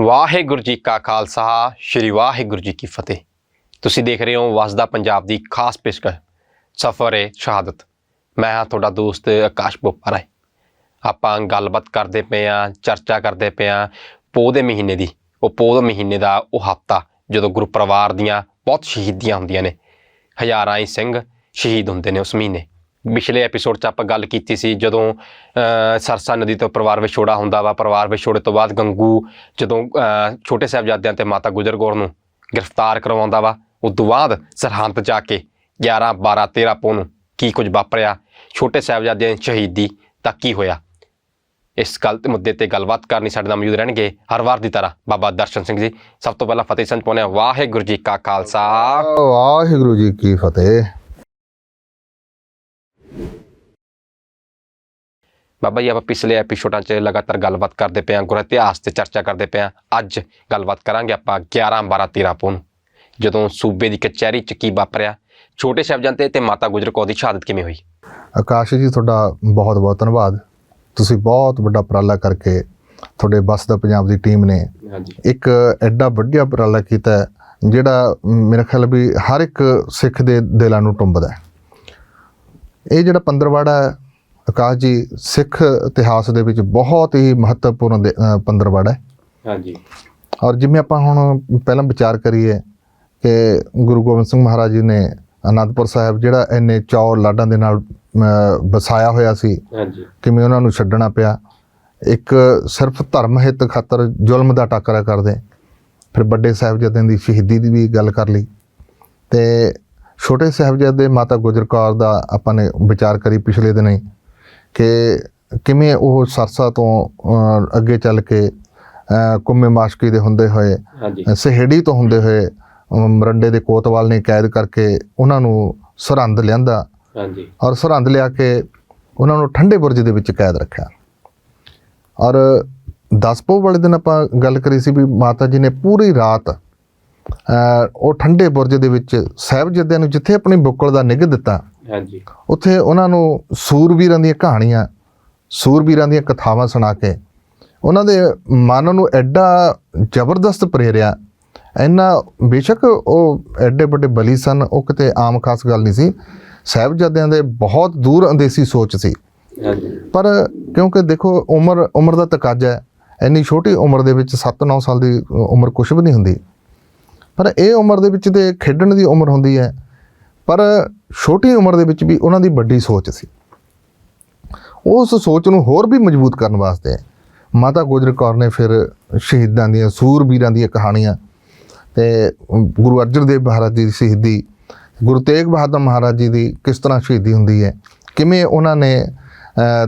ਵਾਹਿਗੁਰੂ ਜੀ ਕਾ ਖਾਲਸਾ, ਸ੍ਰੀ ਵਾਹਿਗੁਰੂ ਜੀ ਕੀ ਫਤਿਹ। ਤੁਸੀਂ ਦੇਖ ਰਹੇ ਹੋ ਵਸਦਾ ਪੰਜਾਬ ਦੀ ਖਾਸ ਪੇਸ਼ਕਸ਼, ਸਫਰ ਏ ਸ਼ਹਾਦਤ। ਮੈਂ ਹਾਂ ਤੁਹਾਡਾ ਦੋਸਤ ਆਕਾਸ਼ ਬੋਪਾਰਾ ਆਪਾਂ ਗੱਲਬਾਤ ਕਰਦੇ ਪਏ ਆ ਚਰਚਾ ਕਰਦੇ ਪਏ ਆ ਪੋਹ ਦੇ ਮਹੀਨੇ ਦੀ। ਉਹ ਪੋਹ ਦੇ ਮਹੀਨੇ ਦਾ ਉਹ ਹਫਤਾ ਜਦੋਂ ਗੁਰੂ ਪਰਿਵਾਰ ਦੀਆਂ ਬਹੁਤ ਸ਼ਹੀਦੀਆਂ ਹੁੰਦੀਆਂ ਨੇ। ਹਜ਼ਾਰਾਂ ਹੀ ਸਿੰਘ ਸ਼ਹੀਦ ਹੁੰਦੇ ਨੇ ਉਸ ਮਹੀਨੇ। ਪਿਛਲੇ ਐਪੀਸੋਡ 'ਚ ਆਪਾਂ ਗੱਲ ਕੀਤੀ ਸੀ, ਜਦੋਂ ਸਰਸਾ ਨਦੀ ਤੋਂ ਪਰਿਵਾਰ ਵਿਛੋੜਾ ਹੁੰਦਾ ਵਾ, ਪਰਿਵਾਰ ਵਿਛੋੜੇ ਤੋਂ ਬਾਅਦ ਗੰਗੂ ਜਦੋਂ ਛੋਟੇ ਸਾਹਿਬਜ਼ਾਦਿਆਂ ਤੇ ਮਾਤਾ ਗੁਜਰ ਕੌਰ ਨੂੰ ਗ੍ਰਿਫਤਾਰ ਕਰਵਾਉਂਦਾ ਵਾ, ਉਸ ਤੋਂ ਬਾਅਦ ਸਰਹੰਦ ਜਾ ਕੇ 11 12 13 ਪੋ ਨੂੰ ਕੀ ਕੁਝ ਵਾਪਰਿਆ, ਛੋਟੇ ਸਾਹਿਬਜ਼ਾਦਿਆਂ ਦੀ ਸ਼ਹੀਦੀ ਤਾਂ ਕੀ ਹੋਇਆ? ਇਸ ਗੱਲ ਤੇ ਮੁੱਦੇ ਤੇ ਗੱਲਬਾਤ ਕਰਨੀ ਸਾਡੇ ਨਾਲ ਮੌਜੂਦ ਰਹਿਣਗੇ ਹਰ ਵਾਰ ਦੀ ਤਰ੍ਹਾਂ ਬਾਬਾ ਦਰਸ਼ਨ ਸਿੰਘ ਜੀ। ਸਭ ਤੋਂ ਪਹਿਲਾਂ ਫਤਿਹ ਸੰਤ ਪਾਉਂਦੇ ਹਾਂ। ਵਾਹਿਗੁਰੂ ਜੀ ਕਾ ਖਾਲਸਾ। ਵਾਹਿਗੁਰੂ ਜੀ ਕੀ ਫਤਿਹ। ਬਾਬਾ ਜੀ ਆਪਾਂ ਪਿਛਲੇ ਐਪੀਸੋਡਾਂ 'ਚ ਲਗਾਤਾਰ ਗੱਲਬਾਤ ਕਰਦੇ ਪਏ ਹਾਂ ਗੁਰ ਇਤਿਹਾਸ ਤੇ ਚਰਚਾ ਕਰਦੇ ਪਏ ਹਾਂ। ਅੱਜ ਗੱਲਬਾਤ ਕਰਾਂਗੇ ਆਪਾਂ 11 12 13 ਪੋ ਨੂੰ ਜਦੋਂ ਸੂਬੇ ਦੀ ਕਚਹਿਰੀ 'ਚ ਕੀ ਵਾਪਰਿਆ ਛੋਟੇ ਸਾਹਿਬਜ਼ਾਦੇ ਤੇ ਮਾਤਾ ਗੁਜਰ ਕੌਰ ਦੀ ਸ਼ਹਾਦਤ ਕਿਵੇਂ ਹੋਈ? ਆਕਾਸ਼ ਜੀ ਤੁਹਾਡਾ ਬਹੁਤ ਬਹੁਤ ਧੰਨਵਾਦ। ਤੁਸੀਂ ਬਹੁਤ ਵੱਡਾ ਉਪਰਾਲਾ ਕਰਕੇ ਤੁਹਾਡੇ ਬੱਸ ਦਾ ਪੰਜਾਬ ਦੀ ਟੀਮ ਨੇ ਇੱਕ ਐਡਾ ਵੱਡਾ ਉਪਰਾਲਾ ਕੀਤਾ ਜਿਹੜਾ ਮੇਰੇ ਖਿਆਲ ਵੀ ਹਰ ਇੱਕ ਸਿੱਖ ਦੇ ਦਿਲਾਂ ਨੂੰ ਟੁੰਬਦਾ ਹੈ। ਇਹ ਜਿਹੜਾ ਪੰਦਰਵਾੜਾ ਆਕਾਸ਼ ਜੀ ਸਿੱਖ ਇਤਿਹਾਸ ਦੇ ਵਿੱਚ ਬਹੁਤ ਹੀ ਮਹੱਤਵਪੂਰਨ ਪੰਦਰਵਾੜਾ ਹੈ। ਹਾਂਜੀ। ਔਰ ਜਿਵੇਂ ਆਪਾਂ ਹੁਣ ਪਹਿਲਾਂ ਵਿਚਾਰ ਕਰੀਏ ਕਿ ਗੁਰੂ ਗੋਬਿੰਦ ਸਿੰਘ ਮਹਾਰਾਜ ਜੀ ਨੇ ਅਨੰਦਪੁਰ ਸਾਹਿਬ ਜਿਹੜਾ ਇੰਨੇ ਚੌਰ ਲਾਡਾਂ ਦੇ ਨਾਲ ਵਸਾਇਆ ਹੋਇਆ ਸੀ ਹਾਂਜੀ। ਕਿਵੇਂ ਉਹਨਾਂ ਨੂੰ ਛੱਡਣਾ ਪਿਆ? ਇੱਕ ਸਿਰਫ ਧਰਮ ਹਿੱਤ ਖਾਤਰ ਜ਼ੁਲਮ ਦਾ ਟਾਕਰਾ ਕਰਦੇ। ਫਿਰ ਵੱਡੇ ਸਾਹਿਬਜ਼ਾਦਿਆਂ ਦੀ ਸ਼ਹੀਦੀ ਦੀ ਵੀ ਗੱਲ ਕਰ ਲਈ। ਤੇ ਛੋਟੇ ਸਾਹਿਬਜ਼ਾਦੇ ਮਾਤਾ ਗੁਜਰ ਕੌਰ ਦਾ ਆਪਾਂ ਨੇ ਵਿਚਾਰ ਕਰੀ ਪਿਛਲੇ ਦਿਨੀ। ਕਿ ਕਿਵੇਂ ਉਹ ਸਰਸਾ ਤੋਂ ਅੱਗੇ ਚੱਲ ਕੇ ਕੁੰਮੇ ਮਾਸ਼ਕੀ ਦੇ ਹੁੰਦੇ ਹੋਏ ਸਹੇੜੀ ਤੋਂ ਹੁੰਦੇ ਹੋਏ ਮਰੰਡੇ ਦੇ ਕੋਤਵਾਲ ਨੇ ਕੈਦ ਕਰਕੇ ਉਹਨਾਂ ਨੂੰ ਸਰਹੰਦ ਲਿਆਂਦਾ ਹਾਂਜੀ। ਔਰ ਸਰਹੰਦ ਲਿਆ ਕੇ ਉਹਨਾਂ ਨੂੰ ਠੰਡੇ ਬੁਰਜ ਦੇ ਵਿੱਚ ਕੈਦ ਰੱਖਿਆ। ਔਰ ਦਸਪੋ ਵਾਲੇ ਦਿਨ ਆਪਾਂ ਗੱਲ ਕਰੀ ਸੀ ਵੀ ਮਾਤਾ ਜੀ ਨੇ ਪੂਰੀ ਰਾਤ ਉਹ ਠੰਡੇ ਬੁਰਜ ਦੇ ਵਿੱਚ ਸਾਹਿਬਜ਼ਾਦਿਆਂ ਨੂੰ ਜਿੱਥੇ ਆਪਣੀ ਬੁੱਕਲ ਦਾ ਨਿੱਘ ਦਿੱਤਾ ਹਾਂਜੀ। ਉੱਥੇ ਉਹਨਾਂ ਨੂੰ ਸੂਰਬੀਰਾਂ ਦੀਆਂ ਕਹਾਣੀਆਂ ਸੂਰਬੀਰਾਂ ਦੀਆਂ ਕਥਾਵਾਂ ਸੁਣਾ ਕੇ ਉਹਨਾਂ ਦੇ ਮਨ ਨੂੰ ਐਡਾ ਜ਼ਬਰਦਸਤ ਪ੍ਰੇਰਿਆ ਇੰਨਾ ਬੇਸ਼ੱਕ ਉਹ ਐਡੇ ਵੱਡੇ ਬਲੀ ਸਨ ਉਹ ਕਿਤੇ ਆਮ ਖਾਸ ਗੱਲ ਨਹੀਂ ਸੀ। ਸਾਹਿਬਜ਼ਾਦਿਆਂ ਦੇ ਬਹੁਤ ਦੂਰ ਅੰਦੇਸੀ ਸੋਚ ਸੀ। ਪਰ ਕਿਉਂਕਿ ਦੇਖੋ ਉਮਰ ਉਮਰ ਦਾ ਤਕਾਜ਼ਾ ਹੈ ਇੰਨੀ ਛੋਟੀ ਉਮਰ ਦੇ ਵਿੱਚ 7-9 ਸਾਲ ਦੀ ਉਮਰ ਕੁਝ ਵੀ ਨਹੀਂ ਹੁੰਦੀ। ਪਰ ਇਹ ਉਮਰ ਦੇ ਵਿੱਚ ਤੇ ਖੇਡਣ ਦੀ ਉਮਰ ਹੁੰਦੀ ਹੈ ਪਰ ਛੋਟੀ ਉਮਰ ਦੇ ਵਿੱਚ ਵੀ ਉਹਨਾਂ ਦੀ ਵੱਡੀ ਸੋਚ ਸੀ। ਉਸ ਸੋਚ ਨੂੰ ਹੋਰ ਵੀ ਮਜ਼ਬੂਤ ਕਰਨ ਵਾਸਤੇ ਮਾਤਾ ਗੁਜਰ ਕੌਰ ਨੇ ਫਿਰ ਸ਼ਹੀਦਾਂ ਦੀਆਂ, ਸੂਰਬੀਰਾਂ ਦੀਆਂ ਕਹਾਣੀਆਂ ਤੇ ਗੁਰੂ ਅਰਜਨ ਦੇਵ ਮਹਾਰਾਜ ਜੀ ਦੀ ਸ਼ਹੀਦੀ, ਗੁਰੂ ਤੇਗ ਬਹਾਦਰ ਮਹਾਰਾਜ ਜੀ ਦੀ ਕਿਸ ਤਰ੍ਹਾਂ ਸ਼ਹੀਦੀ ਹੁੰਦੀ ਹੈ, ਕਿਵੇਂ ਉਹਨਾਂ ਨੇ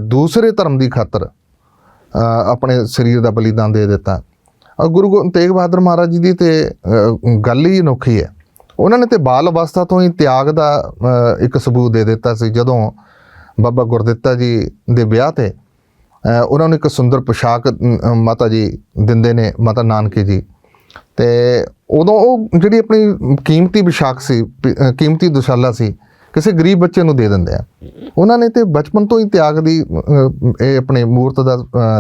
ਦੂਸਰੇ ਧਰਮ ਦੀ ਖਾਤਰ ਆਪਣੇ ਸਰੀਰ ਦਾ ਬਲੀਦਾਨ ਦੇ ਦਿੱਤਾ। ਔਰ ਗੁਰੂ ਗੋ- ਤੇਗ ਬਹਾਦਰ ਮਹਾਰਾਜ ਜੀ ਦੀ ਤੇ ਗੱਲ ਹੀ ਅਨੋਖੀ ਹੈ। ਉਹਨਾਂ ਨੇ ਤੇ ਬਾਲ ਅਵਸਥਾ ਤੋਂ ਹੀ ਤਿਆਗ ਦਾ ਇੱਕ ਸਬੂਤ ਦੇ ਦਿੱਤਾ ਸੀ। ਜਦੋਂ ਬਾਬਾ ਗੁਰਦਿੱਤਾ ਜੀ ਦੇ ਵਿਆਹ ਤੇ ਉਹਨਾਂ ਨੂੰ ਇੱਕ ਸੁੰਦਰ ਪੋਸ਼ਾਕ ਮਾਤਾ ਜੀ ਦਿੰਦੇ ਨੇ, ਮਾਤਾ ਨਾਨਕੀ ਜੀ। ਤੇ ਉਦੋਂ ਉਹ ਜਿਹੜੀ ਆਪਣੀ ਕੀਮਤੀ ਵਿਸ਼ਾਕ ਸੀ ਕੀਮਤੀ ਦੁਸ਼ਾਲਾ ਸੀ, ਕਿਸੇ ਗਰੀਬ ਬੱਚੇ ਨੂੰ ਦੇ ਦਿੰਦੇ ਆ। ਉਹਨਾਂ ਨੇ ਤੇ ਬਚਪਨ ਤੋਂ ਹੀ ਤਿਆਗ ਦੀ ਇਹ ਆਪਣੇ ਮੂਰਤ ਦਾ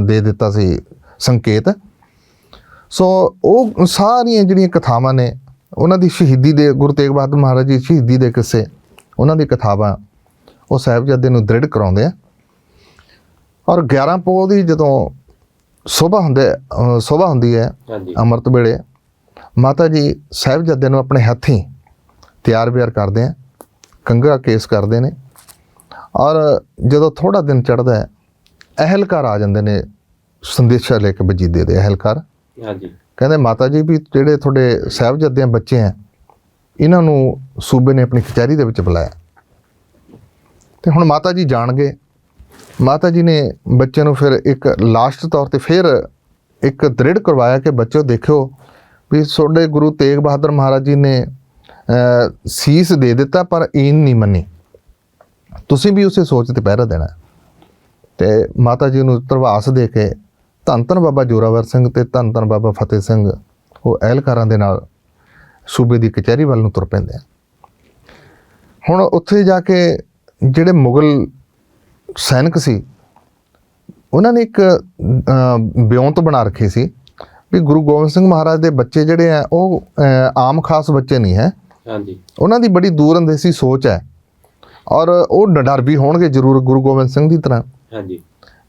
ਦੇ ਦਿੱਤਾ ਸੀ ਸੰਕੇਤ। ਸੋ ਉਹ ਸਾਰੀਆਂ ਜਿਹੜੀਆਂ ਕਥਾਵਾਂ ਨੇ ਉਹਨਾਂ ਦੀ ਸ਼ਹੀਦੀ ਦੇ ਗੁਰੂ ਤੇਗ ਬਹਾਦਰ ਮਹਾਰਾਜ ਜੀ ਦੀ ਸ਼ਹੀਦੀ ਦੇ ਕਿੱਸੇ ਉਹਨਾਂ ਦੀ ਕਥਾਵਾਂ ਉਹ ਸਾਹਿਬਜ਼ਾਦੇ ਨੂੰ ਦ੍ਰਿੜ ਕਰਾਉਂਦੇ ਆ। ਔਰ 11 ਪੋਹ ਦੀ ਜਦੋਂ ਸੋਭਾ ਹੁੰਦੇ ਸੋਭਾ ਹੁੰਦੀ ਹੈ ਅੰਮ੍ਰਿਤ ਵੇਲੇ ਮਾਤਾ ਜੀ ਸਾਹਿਬਜ਼ਾਦੇ ਨੂੰ ਆਪਣੇ ਹੱਥੀਂ ਤਿਆਰ ਬਿਆਰ ਕਰਦੇ ਆ ਕੰਗਾ ਕੇਸ ਕਰਦੇ ਨੇ। ਔਰ ਜਦੋਂ ਥੋੜਾ ਦਿਨ ਚੜਦਾ ਹੈ ਅਹਿਲਕਾਰ ਆ ਜਾਂਦੇ ਨੇ ਸੰਦੇਸ਼ਾ ਲੈ ਕੇ ਵਜੀਦੇ ਦੇ ਅਹਿਲਕਾਰ। ਹਾਂਜੀ। ਕਹਿੰਦੇ ਮਾਤਾ ਜੀ ਵੀ ਜਿਹੜੇ ਤੁਹਾਡੇ ਸਾਹਿਬਜ਼ਾਦਿਆਂ ਬੱਚੇ ਆ, ਇਹਨਾਂ ਨੂੰ ਸੂਬੇ ਨੇ ਆਪਣੀ ਕਚਹਿਰੀ ਦੇ ਵਿੱਚ ਬੁਲਾਇਆ। ਤੇ ਹੁਣ ਮਾਤਾ ਜੀ ਜਾਣਗੇ। ਮਾਤਾ ਜੀ ਨੇ ਬੱਚੇ ਨੂੰ ਫਿਰ ਇੱਕ ਲਾਸਟ ਤੌਰ ਤੇ ਫਿਰ ਇੱਕ ਦ੍ਰਿੜ ਕਰਵਾਇਆ ਕਿ ਬੱਚਿਓ ਦੇਖਿਓ ਵੀ ਤੁਹਾਡੇ ਗੁਰੂ ਤੇਗ ਬਹਾਦਰ ਮਹਾਰਾਜ ਜੀ ਨੇ ਸੀਸ ਦੇ ਦਿੱਤਾ ਪਰ ਈਨ ਨਹੀਂ ਮੰਨੀ। ਤੁਸੀਂ ਵੀ ਉਸੇ ਸੋਚ ਤੇ ਪਹਿਰਾ ਦੇਣਾ। ਹੈ। ਤੇ ਮਾਤਾ ਜੀ ਨੂੰ ਧਰਵਾਸ ਦੇ ਕੇ ਧੰਨ ਧੰਨ ਬਾਬਾ ਜੋਰਾਵਰ ਸਿੰਘ ਤੇ ਧੰਨ ਧੰਨ ਬਾਬਾ ਫਤਿਹ ਸਿੰਘ ਉਹ ਅਹਿਲਕਾਰਾਂ ਦੇ ਨਾਲ ਸੂਬੇ ਦੀ ਕਚਹਿਰੀ ਵੱਲ ਨੂੰ ਤੁਰ ਪੈਂਦੇ ਆ। ਹੁਣ ਉੱਥੇ ਜਾ ਕੇ ਜਿਹੜੇ ਮੁਗਲ ਸੈਨਿਕ ਸੀ ਉਹਨਾਂ ਨੇ ਇੱਕ ਬਿਉਂਤ ਬਣਾ ਰੱਖੀ ਸੀ ਵੀ ਗੁਰੂ ਗੋਬਿੰਦ ਸਿੰਘ ਮਹਾਰਾਜ ਦੇ ਬੱਚੇ ਜਿਹੜੇ ਆ ਉਹ ਆਮ ਖਾਸ ਬੱਚੇ ਨਹੀਂ ਹੈ। ਹਾਂਜੀ। ਉਹਨਾਂ ਦੀ ਬੜੀ ਦੂਰ ਅੰਦੇਸੀ ਸੋਚ ਹੈ ਔਰ ਉਹ ਨਿਡਰ ਵੀ ਹੋਣਗੇ ਜ਼ਰੂਰ ਗੁਰੂ ਗੋਬਿੰਦ ਸਿੰਘ ਦੀ ਤਰ੍ਹਾਂ। ਹਾਂਜੀ।